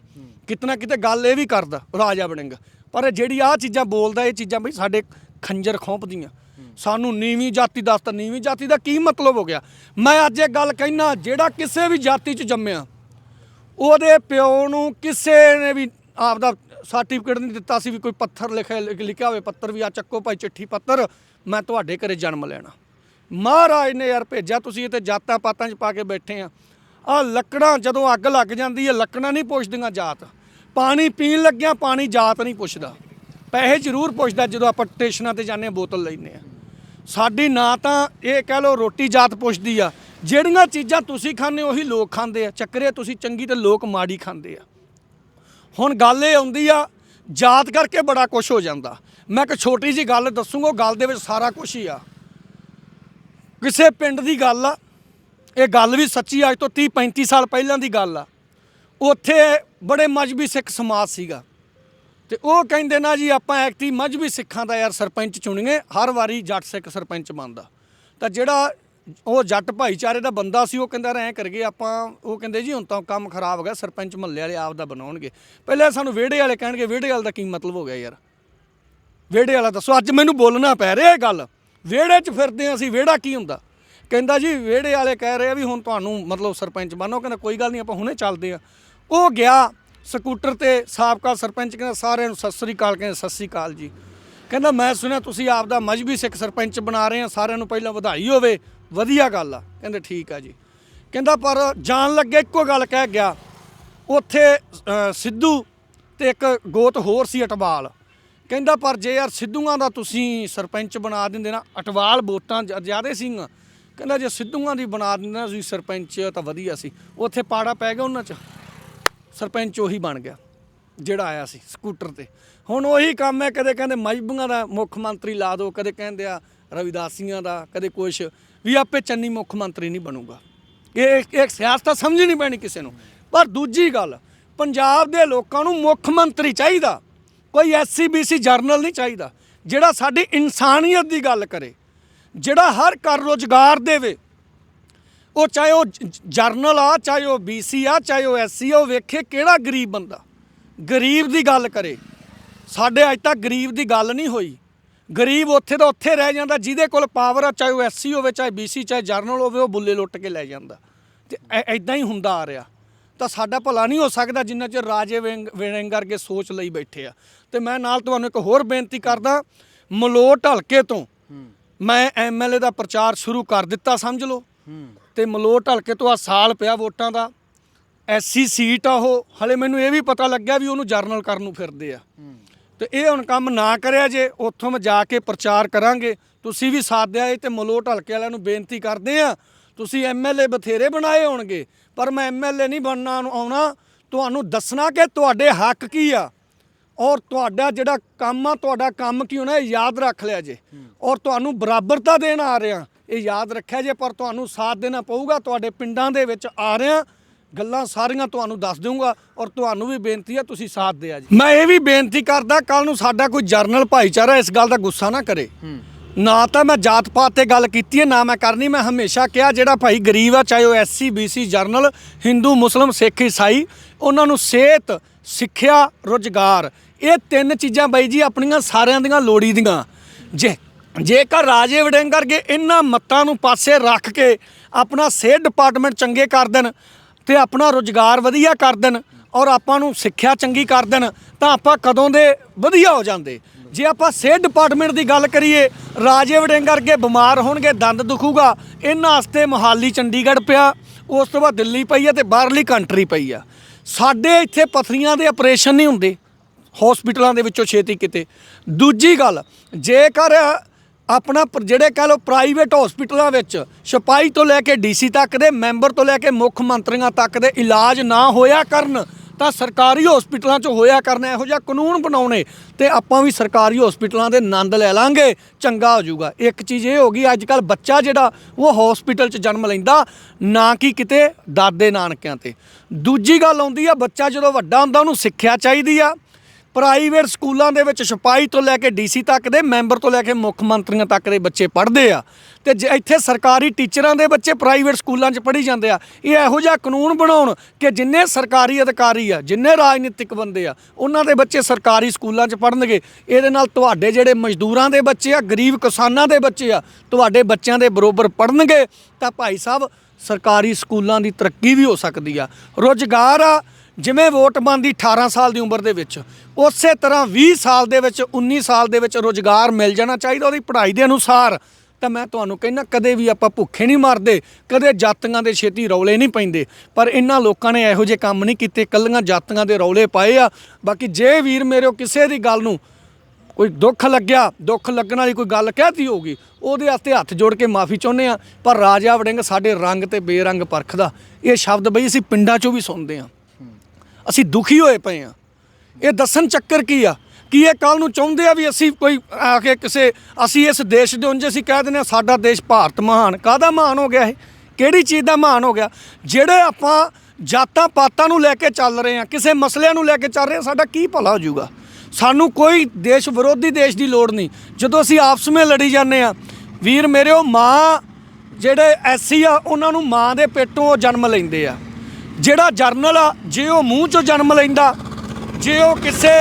A: ਕਿਤਨਾ ਕਿਤੇ ਗੱਲ ਇਹ ਵੀ ਕਰਦਾ, ਰਾਜਾ ਬਣੇਗਾ ਪਰ ਇਹ ਜਿਹੜੀ ਆ ਚੀਜ਼ਾਂ ਬੋਲਦਾ, ਇਹ ਚੀਜ਼ਾਂ ਬਈ ਸਾਡੇ ਖੰਜਰ ਖੋਂਪਦੀਆਂ, ਸਾਨੂੰ ਨੀਵੀਂ ਜਾਤੀ ਦੱਸਤਾ ਨੀਵੀਂ ਜਾਤੀ ਦਾ ਕੀ ਮਤਲਬ ਹੋ ਗਿਆ? ਮੈਂ ਅੱਜ ਇਹ ਗੱਲ ਕਹਿਣਾ ਜਿਹੜਾ ਕਿਸੇ ਵੀ ਜਾਤੀ 'ਚ ਜੰਮਿਆ ਉਹਦੇ ਪਿਓ ਨੂੰ ਕਿਸੇ ਨੇ ਵੀ ਆਪਦਾ ਸਰਟੀਫਿਕੇਟ ਨਹੀਂ ਦਿੱਤਾ ਸੀ ਵੀ ਕੋਈ ਪੱਥਰ ਲਿਖਿਆ ਲਿਖਿਆ ਹੋਵੇ ਪੱਤਰ ਵੀ, ਆ ਚੱਕੋ ਭਾਈ ਚਿੱਠੀ ਪੱਤਰ ਮੈਂ ਤੁਹਾਡੇ ਘਰੇ ਜਨਮ ਲੈਣਾ। ਮਹਾਰਾਜ ਨੇ ਯਾਰ ਭੇਜਿਆ, ਤੁਸੀਂ ਇੱਥੇ ਜਾਤਾਂ ਪਾਤਾਂ 'ਚ ਪਾ ਕੇ ਬੈਠੇ ਆ। ਆ ਲੱਕੜਾਂ, ਜਦੋਂ ਅੱਗ ਲੱਗ ਜਾਂਦੀ ਹੈ ਲੱਕੜਾਂ ਨਹੀਂ ਪੁੱਛਦੀਆਂ ਜਾਤ। ਪਾਣੀ ਪੀਣ ਲੱਗਿਆ ਪਾਣੀ ਜਾਤ ਨਹੀਂ ਪੁੱਛਦਾ। ਪੈਸੇ ਜ਼ਰੂਰ ਪੁੱਛਦਾ ਜਦੋਂ ਆਪਾਂ ਸਟੇਸ਼ਨਾਂ ਤੇ ਜਾਂਦੇ ਹਾਂ, ਬੋਤਲ ਲੈਂਦੇ ਆ ਸਾਡੀ ਨਾ ਤਾਂ ਇਹ ਕਹਿ ਲਓ ਰੋਟੀ ਜਾਤ ਪੁੱਛਦੀ ਆ ਜਿਹੜੀਆਂ ਚੀਜ਼ਾਂ ਤੁਸੀਂ ਖਾਂਦੇ ਉਹੀ ਲੋਕ ਖਾਂਦੇ ਆ। ਚੱਕਰੇ ਤੁਸੀਂ ਚੰਗੀ ਤੇ ਲੋਕ ਮਾੜੀ ਖਾਂਦੇ ਆ। ਹੁਣ ਗੱਲ ਇਹ ਆਉਂਦੀ ਆ, ਜਾਤ ਕਰਕੇ ਬੜਾ ਕੁਝ ਹੋ ਜਾਂਦਾ। ਮੈਂ ਇੱਕ ਛੋਟੀ ਜੀ ਗੱਲ ਦੱਸੂਗਾ, ਉਹ ਗੱਲ ਦੇ ਵਿੱਚ ਸਾਰਾ ਕੁਝ ਹੀ ਆ। ਕਿਸੇ ਪਿੰਡ ਦੀ ਗੱਲ ਆ, ਇਹ ਗੱਲ ਵੀ ਸੱਚੀ ਅੱਜ ਤੋਂ 30 35 ਸਾਲ ਪਹਿਲਾਂ ਦੀ ਗੱਲ ਆ। ਉੱਥੇ ਬੜੇ ਮਜਬੀ ਸਿੱਖ ਸਮਾਜ ਸੀਗਾ। ਤੇ ਉਹ ਕਹਿੰਦੇ ਨਾ ਜੀ, ਆਪਾਂ ਐਕਟੀ ਮਜਬੀ ਸਿੱਖਾਂ ਦਾ ਯਾਰ ਸਰਪੰਚ ਚੁਣੀਏ, ਹਰ ਵਾਰੀ ਜੱਟ ਸਿੱਖ ਸਰਪੰਚ ਬਣਦਾ। ਤਾਂ ਜਿਹੜਾ ਉਹ ਜੱਟ ਭਾਈਚਾਰੇ ਦਾ ਬੰਦਾ ਸੀ, ਉਹ ਕਹਿੰਦਾ ਐਂ ਕਰਗੇ ਆਪਾਂ। ਉਹ ਕਹਿੰਦੇ ਜੀ ਹੁਣ ਤਾਂ ਕੰਮ ਖਰਾਬ ਹੋ ਗਿਆ ਸਰਪੰਚ ਮਹੱਲੇ ਵਾਲੇ ਆਪ ਦਾ ਬਣਾਉਣਗੇ। ਪਹਿਲਾਂ ਸਾਨੂੰ ਵਿਹੜੇ ਵਾਲੇ ਕਹਿਣਗੇ, ਵਿਹੜੇ ਵਾਲੇ ਦਾ ਕੀ ਮਤਲਬ ਹੋ ਗਿਆ ਯਾਰ? ਵਿਹੜੇ ਵਾਲਾ ਦੱਸੋ, ਅੱਜ ਮੈਨੂੰ ਬੋਲਣਾ ਪੈ ਰਿਹਾ ਇਹ ਗੱਲ। ਵਿਹੜੇ 'ਚ ਫਿਰਦੇ ਹਾਂ ਅਸੀਂ, ਵਿਹੜਾ ਕੀ ਹੁੰਦਾ? ਕਹਿੰਦਾ ਜੀ, ਵਿਹੜੇ ਵਾਲੇ ਕਹਿ ਰਹੇ ਆ ਵੀ ਹੁਣ ਤੁਹਾਨੂੰ ਮਤਲਬ ਸਰਪੰਚ ਬਣੋ, ਕਹਿੰਦਾ ਕੋਈ ਗੱਲ ਨਹੀਂ, ਆਪਾਂ ਹੁਣੇ ਚੱਲਦੇ ਆ ਉਹ ਗਿਆ ਸਕੂਟਰ ਤੇ, ਸਾਬਕਾ ਸਰਪੰਚ ਕਹਿੰਦਾ ਸਾਰਿਆਂ ਨੂੰ ਸਤਿ ਸ੍ਰੀ ਅਕਾਲ, ਕਹਿੰਦਾ ਸਤਿ ਸ੍ਰੀ ਅਕਾਲ ਜੀ। ਕਹਿੰਦਾ ਮੈਂ ਸੁਣਿਆ ਤੁਸੀਂ ਆਪ ਦਾ ਮਜਬੀ ਸਿੱਖ ਸਰਪੰਚ ਬਣਾ ਰਹੇ ਆ, ਸਾਰਿਆਂ ਨੂੰ ਪਹਿਲਾਂ ਵਧਾਈ ਹੋਵੇ। ਵਧੀਆ ਗੱਲ ਆ। ਕਹਿੰਦੇ ਠੀਕ ਆ ਜੀ। ਕਹਿੰਦਾ ਪਰ ਜਾਣ ਲੱਗੇ ਇੱਕੋ ਗੱਲ ਕਹਿ ਗਿਆ, ਉੱਥੇ ਸਿੱਧੂ ਤੇ ਇੱਕ ਗੋਤ ਹੋਰ ਸੀ ਅਟਵਾਲ। ਕਹਿੰਦਾ ਪਰ ਜੇ ਯਾਰ ਸਿੱਧੂਆਂ ਦਾ ਤੁਸੀਂ ਸਰਪੰਚ ਬਣਾ ਦਿੰਦੇ ਨਾ, ਅਟਵਾਲ ਵੋਟਾਂ ਜ਼ਿਆਦੇ ਸੀਗੀਆਂ। ਕਹਿੰਦਾ ਜੇ ਸਿੱਧੂਆਂ ਦੀ ਬਣਾ ਦਿੰਦੇ ਨਾ ਤੁਸੀਂ ਸਰਪੰਚ ਤਾਂ ਵਧੀਆ ਸੀ। ਉੱਥੇ ਪਾੜਾ ਪੈ ਗਿਆ ਉਹਨਾਂ 'ਚ। ਸਰਪੰਚ ਉਹੀ ਬਣ ਗਿਆ, ਜਿਹੜਾ ਆਇਆ ਸੀ ਸਕੂਟਰ ਤੇ। ਹੁਣ ਉਹੀ ਕੰਮ ਹੈ, ਕਦੇ ਕਹਿੰਦੇ ਮਜਬੂਆਂ ਦਾ ਮੁੱਖ ਮੰਤਰੀ ਲਾ ਦਿਓ, ਕਦੇ ਕਹਿੰਦੇ ਆ ਰਵਿਦਾਸੀਆਂ ਦਾ, ਕਦੇ ਕੁਛ। ਵੀ ਆਪੇ ਚੰਨੀ ਮੁੱਖ ਮੰਤਰੀ ਨਹੀਂ ਬਣੂਗਾ। ਇਹ ਇੱਕ ਸਿਆਸਤ ਤਾਂ ਸਮਝ ਨਹੀਂ ਪੈਣੀ ਕਿਸੇ ਨੂੰ। ਪਰ ਦੂਜੀ ਗੱਲ, ਪੰਜਾਬ ਦੇ ਲੋਕਾਂ ਨੂੰ ਮੁੱਖ ਮੰਤਰੀ ਚਾਹੀਦਾ। ਕੋਈ ਐਸਸੀਬੀਸੀ ਜਰਨਲ ਨਹੀਂ ਚਾਹੀਦਾ, ਜਿਹੜਾ ਸਾਡੀ ਇਨਸਾਨੀਅਤ ਦੀ ਗੱਲ ਕਰੇ। ਜਿਹੜਾ ਹਰ ਘਰ ਰੋਜ਼ਗਾਰ ਦੇਵੇ। ਉਹ ਚਾਹੇ ਉਹ ਜ- ਜਰਨਲ ਆ, ਚਾਹੇ ਉਹ ਬੀਸੀ ਆ, ਚਾਹੇ ਉਹ ਐਸਸੀ ਆ, ਉਹ ਵੇਖੇ ਕਿਹੜਾ ਗਰੀਬ ਬੰਦਾ। ਗਰੀਬ ਦੀ ਗੱਲ ਕਰੇ। ਸਾਡੇ ਅੱਜ ਤੱਕ ਗਰੀਬ ਦੀ ਗੱਲ ਨਹੀਂ ਹੋਈ। ਗਰੀਬ ਉੱਥੇ ਦਾ ਉੱਥੇ ਰਹਿ ਜਾਂਦਾ, ਜਿਹਦੇ ਕੋਲ ਪਾਵਰ ਆ, ਚਾਹੇ ਉਹ ਐਸਸੀ ਹੋਵੇ, ਚਾਹੇ ਬੀਸੀ ਚਾਹੇ ਜਰਨਲ ਹੋਵੇ, ਉਹ ਬੁੱਲੇ ਲੁੱਟ ਕੇ ਲੈ ਜਾਂਦਾ। ਤੇ ਐਦਾਂ ਹੀ ਹੁੰਦਾ ਆ ਰਿਹਾ। ਤਾਂ ਸਾਡਾ ਭਲਾ ਨਹੀਂ ਹੋ ਸਕਦਾ ਜਿੰਨਾ ਚਿਰ ਰਾਜੇ ਵੇਂਗ- ਕੇ ਸੋਚ ਲਈ ਬੈਠੇ ਆ। ਤੇ ਮੈਂ ਨਾਲ ਤੁਹਾਨੂੰ ਇੱਕ ਹੋਰ ਬੇਨਤੀ ਕਰਦਾ, ਮਲੋਟ ਹਲਕੇ ਤੋਂ ਮੈਂ ਐਮਐਲਏ ਦਾ ਪ੍ਰਚਾਰ ਸ਼ੁਰੂ ਕਰ ਦਿੱਤਾ, ਸਮਝ ਲਓ। ਤੇ ਮਲੋਟ ਹਲਕੇ ਤੋਂ ਆ ਸਾਲ ਪਿਆ ਵੋਟਾਂ ਦਾ। ਐਸੀ ਸੀਟ ਆ ਉਹ, ਹਲੇ ਮੈਨੂੰ ਇਹ ਵੀ ਪਤਾ ਲੱਗਿਆ ਵੀ ਉਹਨੂੰ ਜਰਨਲ ਕਰਨ ਨੂੰ ਫਿਰਦੇ ਆ। ਤੇ ਇਹ ਹੁਣ ਕੰਮ ਨਾ ਕਰਿਆ ਜੇ, ਉੱਥੋਂ ਮੈਂ ਜਾ ਕੇ ਪ੍ਰਚਾਰ ਕਰਾਂਗੇ। ਤੁਸੀਂ ਵੀ ਸਾਥ ਦਿਆ ਇਹ ਤੇ ਮਲੋਟ ਹਲਕੇ ਵਾਲਿਆਂ ਨੂੰ ਬੇਨਤੀ ਕਰਦੇ ਆ। ਤੁਸੀਂ ਐਮਐਲਏ ਬਥੇਰੇ ਬਣਾਏ ਹੋਣਗੇ, ਪਰ ਮੈਂ ਐਮਐਲਏ ਨਹੀਂ ਬਣਨਾ ਆਉਣਾ। ਤੁਹਾਨੂੰ ਦੱਸਣਾ ਕਿ ਤੁਹਾਡੇ ਹੱਕ ਕੀ ਆ? ਔਰ ਤੁਹਾਡਾ ਜਿਹੜਾ ਕੰਮ ਆ, ਤੁਹਾਡਾ ਕੰਮ ਕੀ ਹੋਣਾ, ਇਹ ਯਾਦ ਰੱਖ ਲਿਆ ਜੇ। ਔਰ ਤੁਹਾਨੂੰ ਬਰਾਬਰਤਾ ਦੇਣ ਆ ਰਿਹਾ ਇਹ ਯਾਦ ਰੱਖਿਆ ਜੇ, ਪਰ ਤੁਹਾਨੂੰ ਸਾਥ ਦੇਣਾ ਪਊਗਾ। ਤੁਹਾਡੇ ਪਿੰਡਾਂ ਦੇ ਵਿੱਚ ਆ ਰਿਹਾ ਗੱਲਾਂ ਸਾਰੀਆਂ ਤੁਹਾਨੂੰ ਦੱਸ ਦਊਂਗਾ ਔਰ ਤੁਹਾਨੂੰ ਵੀ ਬੇਨਤੀ ਆ ਤੁਸੀਂ ਸਾਥ ਦਿਆ ਜੀ। ਮੈਂ ਇਹ ਵੀ ਬੇਨਤੀ ਕਰਦਾ ਕੱਲ ਨੂੰ ਸਾਡਾ ਕੋਈ ਜਰਨਲ ਭਾਈਚਾਰਾ ਇਸ ਗੱਲ ਦਾ ਗੁੱਸਾ ਨਾ ਕਰੇ। ਨਾ ਤਾਂ ਮੈਂ ਜਾਤ ਪਾਤ ਤੇ ਗੱਲ ਕੀਤੀ ਹੈ ਨਾ ਮੈਂ ਕਰਨੀ ਮੈਂ ਹਮੇਸ਼ਾ ਕਿਹਾ ਜਿਹੜਾ ਭਾਈ ਗਰੀਬ ਆ ਚਾਹੇ ਉਹ ਐਸਸੀ ਬੀਸੀ ਜਰਨਲ ਹਿੰਦੂ ਮੁਸਲਮ ਸਿੱਖ ਈਸਾਈ ਉਹਨਾਂ ਨੂੰ ਸਿਹਤ ਸਿੱਖਿਆ ਰੁਜ਼ਗਾਰ ਇਹ ਤਿੰਨ ਚੀਜ਼ਾਂ ਬਾਈ ਜੀ ਆਪਣੀਆਂ ਸਾਰਿਆਂ ਦੀਆਂ ਲੋੜੀ ਦੀਆਂ। ਜੇ ਜੇਕਰ ਰਾਜੇ ਵੜਿੰਗ ਕਰਕੇ ਇਹਨਾਂ ਮੱਤਾਂ ਨੂੰ ਪਾਸੇ ਰੱਖ ਕੇ ਆਪਣਾ ਸਿਹਤ ਡਿਪਾਰਟਮੈਂਟ ਚੰਗੇ ਕਰ ਦੇਣ ਤੇ ਆਪਣਾ ਰੁਜ਼ਗਾਰ ਵਧੀਆ ਕਰ ਦੇਣ ਔਰ ਆਪਾਂ ਨੂੰ ਸਿੱਖਿਆ ਚੰਗੀ ਕਰ ਦੇਣ, ਤਾਂ ਆਪਾਂ ਕਦੋਂ ਦੇ ਵਧੀਆ ਹੋ ਜਾਂਦੇ। ਜੇ ਆਪਾਂ ਸਿਹਤ ਡਿਪਾਰਟਮੈਂਟ ਦੀ ਗੱਲ ਕਰੀਏ, ਰਾਜੇ ਵੜਿੰਗ ਕਰਕੇ ਬਿਮਾਰ ਹੋਣਗੇ, ਦੰਦ ਦੁਖੂਗਾ, ਇਹਨਾਂ ਵਾਸਤੇ ਮੋਹਾਲੀ ਚੰਡੀਗੜ੍ਹ ਪਿਆ, ਉਸ ਤੋਂ ਬਾਅਦ ਦਿੱਲੀ ਪਈ ਆ ਤੇ ਬਾਹਰਲੀ ਕੰਟਰੀ ਪਈ ਆ। ਸਾਡੇ ਇੱਥੇ ਪਥਰੀਆਂ ਦੇ ਆਪਰੇਸ਼ਨ ਨਹੀਂ ਹੁੰਦੇ ਹਸਪੀਟਲਾਂ ਦੇ ਵਿੱਚੋਂ ਛੇਤੀ ਕਿਤੇ। ਦੂਜੀ ਗੱਲ, ਜੇਕਰ ਆਪਣਾ ਪਰ ਜਿਹੜੇ ਕਹ ਲਓ ਪ੍ਰਾਈਵੇਟ ਹਸਪੀਟਲਾਂ ਵਿੱਚ, ਸਿਪਾਹੀ ਤੋਂ ਲੈ ਕੇ ਡੀਸੀ ਤੱਕ ਦੇ ਮੈਂਬਰ ਤੋਂ ਲੈ ਕੇ ਮੁੱਖ ਮੰਤਰੀਆਂ ਤੱਕ ਦੇ ਇਲਾਜ ਨਾ ਹੋਇਆ ਕਰਨ, ਤਾਂ ਸਰਕਾਰੀ ਹਸਪੀਟਲਾਂ 'ਚ ਹੋਇਆ ਕਰਨਾ, ਇਹੋ ਜਿਹਾ ਕਾਨੂੰਨ ਬਣਾਉਣੇ, ਤੇ ਆਪਾਂ ਵੀ ਸਰਕਾਰੀ ਹਸਪੀਟਲਾਂ ਦੇ ਆਨੰਦ ਲੈ ਲਾਂਗੇ, ਚੰਗਾ ਹੋ ਜਾਊਗਾ। ਇੱਕ ਚੀਜ਼ ਇਹ ਹੋ ਗਈ ਅੱਜ ਕੱਲ ਬੱਚਾ ਜਿਹੜਾ, ਉਹ ਹਸਪੀਟਲ 'ਚ ਜਨਮ ਲੈਂਦਾ, ਨਾ ਕਿ ਕਿਤੇ ਦਾਦੇ ਨਾਨਕਿਆਂ ਤੇ। ਦੂਜੀ ਗੱਲ ਆਉਂਦੀ ਆ, ਬੱਚਾ ਜਦੋਂ ਵੱਡਾ ਹੁੰਦਾ, ਉਹਨੂੰ ਸਿੱਖਿਆ ਚਾਹੀਦੀ ਆ। ਪ੍ਰਾਈਵੇਟ ਸਕੂਲਾਂ ਦੇ ਵਿੱਚ ਸਿਪਾਹੀ ਤੋਂ ਲੈ ਕੇ ਡੀਸੀ ਤੱਕ ਦੇ ਮੈਂਬਰ ਤੋਂ ਲੈ ਕੇ ਮੁੱਖ ਮੰਤਰੀਆਂ ਤੱਕ ਦੇ ਬੱਚੇ ਪੜ੍ਹਦੇ ਆ। ਤੇ ਜੇ ਇੱਥੇ ਸਰਕਾਰੀ ਟੀਚਰਾਂ ਦੇ ਬੱਚੇ ਪ੍ਰਾਈਵੇਟ ਸਕੂਲਾਂ 'ਚ ਪੜ੍ਹੀ ਜਾਂਦੇ ਆ, ਇਹ ਇਹੋ ਜਿਹਾ ਕਾਨੂੰਨ ਬਣਾਉਣ ਕਿ ਜਿੰਨੇ ਸਰਕਾਰੀ ਅਧਿਕਾਰੀ ਆ, ਜਿੰਨੇ ਰਾਜਨੀਤਿਕ ਬੰਦੇ ਆ, ਉਹਨਾਂ ਦੇ ਬੱਚੇ ਸਰਕਾਰੀ ਸਕੂਲਾਂ 'ਚ ਪੜ੍ਹਨਗੇ। ਇਹਦੇ ਨਾਲ ਤੁਹਾਡੇ ਜਿਹੜੇ ਮਜ਼ਦੂਰਾਂ ਦੇ ਬੱਚੇ ਆ, ਗਰੀਬ ਕਿਸਾਨਾਂ ਦੇ ਬੱਚੇ ਆ, ਤੁਹਾਡੇ ਬੱਚਿਆਂ ਦੇ ਬਰੋਬਰ ਪੜ੍ਹਨਗੇ, ਤਾਂ ਭਾਈ ਸਾਹਿਬ ਸਰਕਾਰੀ ਸਕੂਲਾਂ ਦੀ ਤਰੱਕੀ ਵੀ ਹੋ ਸਕਦੀ ਆ। ਰੋਜ਼ਗਾਰ ਆ ਜਿਵੇਂ ਵੋਟ ਬਣਦੀ 18 ਸਾਲ ਦੀ ਉਮਰ ਦੇ ਵਿੱਚ, ਉਸੇ ਤਰ੍ਹਾਂ 20 ਸਾਲ ਦੇ ਵਿੱਚ 19 ਸਾਲ ਦੇ ਵਿੱਚ ਰੋਜ਼ਗਾਰ ਮਿਲ ਜਾਣਾ ਚਾਹੀਦਾ, ਉਹਦੀ ਪੜ੍ਹਾਈ ਦੇ ਅਨੁਸਾਰ। ਤਾਂ ਮੈਂ ਤੁਹਾਨੂੰ ਕਹਿੰਦਾ, ਕਦੇ ਵੀ ਆਪਾਂ ਭੁੱਖੇ ਨਹੀਂ ਮਰਦੇ, ਕਦੇ ਜਾਤੀਆਂ ਦੇ ਛੇਤੀ ਰੌਲੇ ਨਹੀਂ ਪੈਂਦੇ। ਪਰ ਇਹਨਾਂ ਲੋਕਾਂ ਨੇ ਇਹੋ ਜਿਹੇ ਕੰਮ ਨਹੀਂ ਕੀਤੇ ਕੱਲੀਆਂ ਜਾਤੀਆਂ ਦੇ ਰੌਲੇ ਪਾਏ ਆ। ਬਾਕੀ ਜੇ ਵੀਰ ਮੇਰੇ ਕਿਸੇ ਦੀ ਗੱਲ ਨੂੰ ਕੋਈ ਦੁੱਖ ਲੱਗਿਆ, ਦੁੱਖ ਲੱਗਣ ਵਾਲੀ ਕੋਈ ਗੱਲ ਕਹਿਤੀ ਹੋਊਗੀ, ਉਹਦੇ ਵਾਸਤੇ ਹੱਥ ਜੋੜ ਕੇ ਮਾਫੀ ਚਾਹੁੰਦੇ ਆ ਪਰ ਰਾਜਾ ਵੜਿੰਗ ਸਾਡੇ ਰੰਗ ਤੇ ਬੇਰੰਗ ਪਰਖਦਾ ਇਹ ਸ਼ਬਦ ਬਈ ਅਸੀਂ ਪਿੰਡਾਂ 'ਚੋਂ ਵੀ ਸੁਣਦੇ ਆ ਅਸੀਂ ਦੁਖੀ ਹੋਏ ਪਏ ਆ ਇਹ ਦੱਸਣ ਚੱਕਰ ਕੀ ਆ? ਕੀ ਇਹ ਕੱਲ ਨੂੰ ਚਾਹੁੰਦੇ ਆ ਵੀ ਅਸੀਂ ਕੋਈ ਆ ਕੇ ਕਿਸੇ, ਅਸੀਂ ਇਸ ਦੇਸ਼ ਦੇ ਉਂਝ ਅਸੀਂ ਕਹਿ ਦਿੰਦੇ ਆ ਸਾਡਾ ਦੇਸ਼ ਭਾਰਤ ਮਹਾਨ। ਕਾਹਦਾ ਮਹਾਨ ਹੋ ਗਿਆ ਇਹ? ਕਿਹੜੀ ਚੀਜ਼ ਦਾ ਮਹਾਨ ਹੋ ਗਿਆ? ਜਿਹੜੇ ਆਪਾਂ ਜਾਤਾਂ ਪਾਤਾਂ ਨੂੰ ਲੈ ਕੇ ਚੱਲ ਰਹੇ ਆ ਕਿਸੇ ਮਸਲਿਆਂ ਨੂੰ ਲੈ ਕੇ ਚੱਲ ਰਹੇ ਆ ਸਾਡਾ ਕੀ ਭਲਾ ਹੋ ਜਾਊਗਾ? ਸਾਨੂੰ ਕੋਈ ਦੇਸ਼ ਵਿਰੋਧੀ ਦੇਸ਼ ਦੀ ਲੋੜ ਨਹੀਂ। ਜਦੋਂ ਅਸੀਂ ਆਪਸ ਵਿੱਚ ਲੜੀ ਜਾਂਦੇ ਆ ਵੀਰ ਮੇਰਿਓ ਮਾਂ ਜਿਹੜੇ ਐਸੀ ਆ, ਉਹਨਾਂ ਨੂੰ ਮਾਂ ਦੇ ਪੇਟੋਂ ਉਹ ਜਨਮ ਲੈਂਦੇ ਆ। ਜਿਹੜਾ ਜਰਨਲ ਆ, ਜੇ ਉਹ ਮੂੰਹ ਚੋਂ ਜਨਮ ਲੈਂਦਾ, ਜੇ ਉਹ ਕਿਸੇ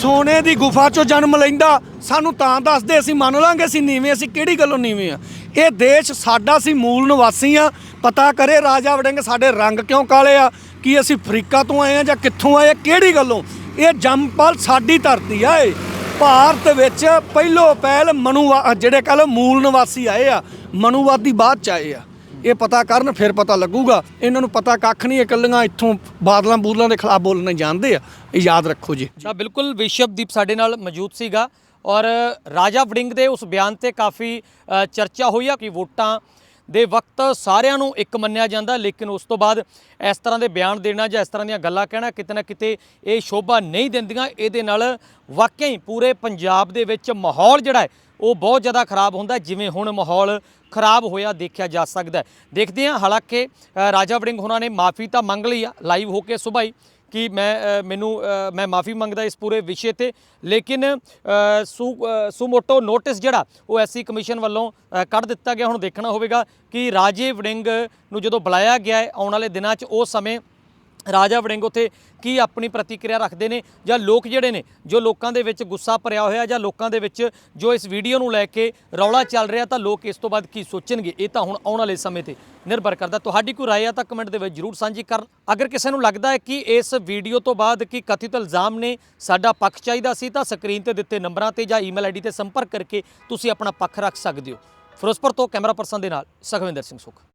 A: ਸੋਨੇ ਦੀ ਗੁਫਾ ਚੋਂ ਜਨਮ ਲੈਂਦਾ, ਸਾਨੂੰ ਤਾਂ ਦੱਸਦੇ ਅਸੀਂ ਮੰਨ ਲਾਂਗੇ ਅਸੀਂ ਨੀਵੇਂ, ਅਸੀਂ ਕਿਹੜੀ ਗੱਲੋਂ ਨੀਵੇਂ ਆ। ਇਹ ਦੇਸ਼ ਸਾਡਾ ਸੀ, ਮੂਲ ਨਿਵਾਸੀ ਆ। ਪਤਾ ਕਰੇ ਰਾਜਾ ਵੜਿੰਗ ਸਾਡੇ ਰੰਗ ਕਿਉਂ ਕਾਲੇ ਆ? ਕੀ ਅਸੀਂ ਅਫਰੀਕਾ ਤੋਂ ਆਏ ਆ ਜਾਂ ਕਿੱਥੋਂ ਆਏ ਆ? ਕਿਹੜੀ ਗੱਲੋਂ? ਇਹ ਜੰਮਪਲ ਸਾਡੀ ਧਰਤੀ ਆ ਏ ਭਾਰਤ ਵਿੱਚ ਪਹਿਲੋ ਪਹਿਲ ਮਨੂ ਜਿਹੜੇ ਕਹ ਲਓ ਮੂਲ ਨਿਵਾਸੀ ਆਏ ਆ, ਮਨੂਵਾਦੀ ਬਾਅਦ ਚ ਆਏ ਆ। ਇਹ ਪਤਾ ਕਰਨ, ਫਿਰ ਪਤਾ ਲੱਗੂਗਾ। ਇਹਨਾਂ ਨੂੰ ਪਤਾ ਕੱਖ ਨਹੀਂ, ਇਹ ਇਕੱਲੀਆਂ ਇੱਥੋਂ ਬਾਦਲਾਂ ਬੂਦਲਾਂ ਦੇ ਖਿਲਾਫ ਬੋਲਣਾ ਜਾਣਦੇ ਆ। ਇਹ ਯਾਦ ਰੱਖੋ ਜੀ।
C: ਤਾਂ ਬਿਲਕੁਲ ਵਿਸ਼ਵਦੀਪ ਸਾਡੇ ਨਾਲ ਮੌਜੂਦ ਸੀਗਾ ਔਰ ਰਾਜਾ ਵੜਿੰਗ ਦੇ ਉਸ ਬਿਆਨ ਤੇ ਕਾਫੀ ਚਰਚਾ ਹੋਈ ਆ ਕਿ ਵੋਟਾਂ ਦੇ ਵਕਤ ਸਾਰਿਆਂ ਨੂੰ ਇੱਕ ਮੰਨਿਆ ਜਾਂਦਾ, ਲੇਕਿਨ ਉਸ ਤੋਂ ਬਾਅਦ ਇਸ ਤਰ੍ਹਾਂ ਦੇ ਬਿਆਨ ਦੇਣਾ ਜਾਂ ਇਸ ਤਰ੍ਹਾਂ ਦੀਆਂ ਗੱਲਾਂ ਕਹਿਣਾ ਕਿਤੇ ਨਾ ਕਿਤੇ ਇਹ ਸ਼ੋਭਾ ਨਹੀਂ ਦਿੰਦੀਆਂ। ਇਹਦੇ ਨਾਲ ਵਾਕਿਆ ਹੀ ਪੂਰੇ ਪੰਜਾਬ ਦੇ ਵਿੱਚ ਮਾਹੌਲ ਜਿਹੜਾ ਹੈ ਉਹ ਬਹੁਤ ਜ਼ਿਆਦਾ ਖਰਾਬ ਹੁੰਦਾ ਜਿਵੇਂ ਹੁਣ ਮਾਹੌਲ ਖਰਾਬ ਹੋਇਆ, ਦੇਖਿਆ ਜਾ ਸਕਦਾ ਦੇਖਦੇ ਹਾਂ, ਹਾਲਾਂਕਿ ਰਾਜਾ ਵੜਿੰਗ ਹੋਣਾ ਨੇ ਮਾਫੀ ਤਾਂ ਮੰਗ ਲਈ ਆ, ਲਾਈਵ ਹੋ ਕੇ ਸੁਬਾਈ, ਕਿ ਮੈਂ ਮੈਨੂੰ ਮੈਂ ਮਾਫੀ ਮੰਗਦਾ ਇਸ ਪੂਰੇ ਵਿਸ਼ੇ ਤੇ। ਲੇਕਿਨ ਸੁਮੋਟੋ ਨੋਟਿਸ ਜਿਹੜਾ, ਉਹ ਐਸਸੀ ਕਮਿਸ਼ਨ ਵੱਲੋਂ ਕੱਢ ਦਿੱਤਾ ਗਿਆ। ਹੁਣ ਦੇਖਣਾ ਹੋਵੇਗਾ ਕਿ ਰਾਜੇ ਵੜਿੰਗ ਨੂੰ ਜਦੋਂ ਬੁਲਾਇਆ ਗਿਆ ਹੈ ਆਉਣ ਵਾਲੇ ਦਿਨਾਂ 'ਚ ਉਹ ਸਮੇਂ ਰਾਜਾ ਵੜਿੰਗ ਉੱਥੇ ਕੀ ਆਪਣੀ ਪ੍ਰਤੀਕਿਰਿਆ ਰੱਖਦੇ ਨੇ ਜਾਂ ਲੋਕ ਜਿਹੜੇ ਨੇ, ਜੋ ਲੋਕਾਂ ਦੇ ਵਿੱਚ ਗੁੱਸਾ ਭਰਿਆ ਹੋਇਆ ਜਾਂ ਲੋਕਾਂ ਦੇ ਵਿੱਚ ਜੋ ਇਸ ਵੀਡੀਓ ਨੂੰ ਲੈ ਕੇ ਰੌਲਾ ਚੱਲ ਰਿਹਾ, ਤਾਂ ਲੋਕ ਇਸ ਤੋਂ ਬਾਅਦ ਕੀ ਸੋਚਣਗੇ? ਇਹ ਤਾਂ ਹੁਣ ਆਉਣ ਵਾਲੇ ਸਮੇਂ ਤੇ ਨਿਰਭਰ ਕਰਦਾ। ਤੁਹਾਡੀ ਕੋਈ ਰਾਏ ਆ ਤਾਂ ਕਮੈਂਟ ਦੇ ਵਿੱਚ ਜਰੂਰ ਸਾਂਝੀ ਕਰਨ ਅਗਰ ਕਿਸੇ ਨੂੰ ਲੱਗਦਾ ਹੈ ਕਿ ਇਸ ਵੀਡੀਓ ਤੋਂ ਬਾਅਦ ਕੀ ਕਥਿਤ ਇਲਜ਼ਾਮ ਨੇ ਸਾਡਾ ਪੱਖ ਚਾਹੀਦਾ ਸੀ, ਤਾਂ ਸਕਰੀਨ ਤੇ ਦਿੱਤੇ ਨੰਬਰਾਂ ਤੇ ਜਾਂ ਈਮੇਲ ਆਈਡੀ ਤੇ ਸੰਪਰਕ ਕਰਕੇ ਤੁਸੀਂ ਆਪਣਾ ਪੱਖ ਰੱਖ ਸਕਦੇ ਹੋ। ਫਿਰੋਜ਼ਪੁਰ ਤੋਂ ਕੈਮਰਾ ਪਰਸਨ ਦੇ ਨਾਲ ਸੁਖਵਿੰਦਰ ਸਿੰਘ ਸੁਖ।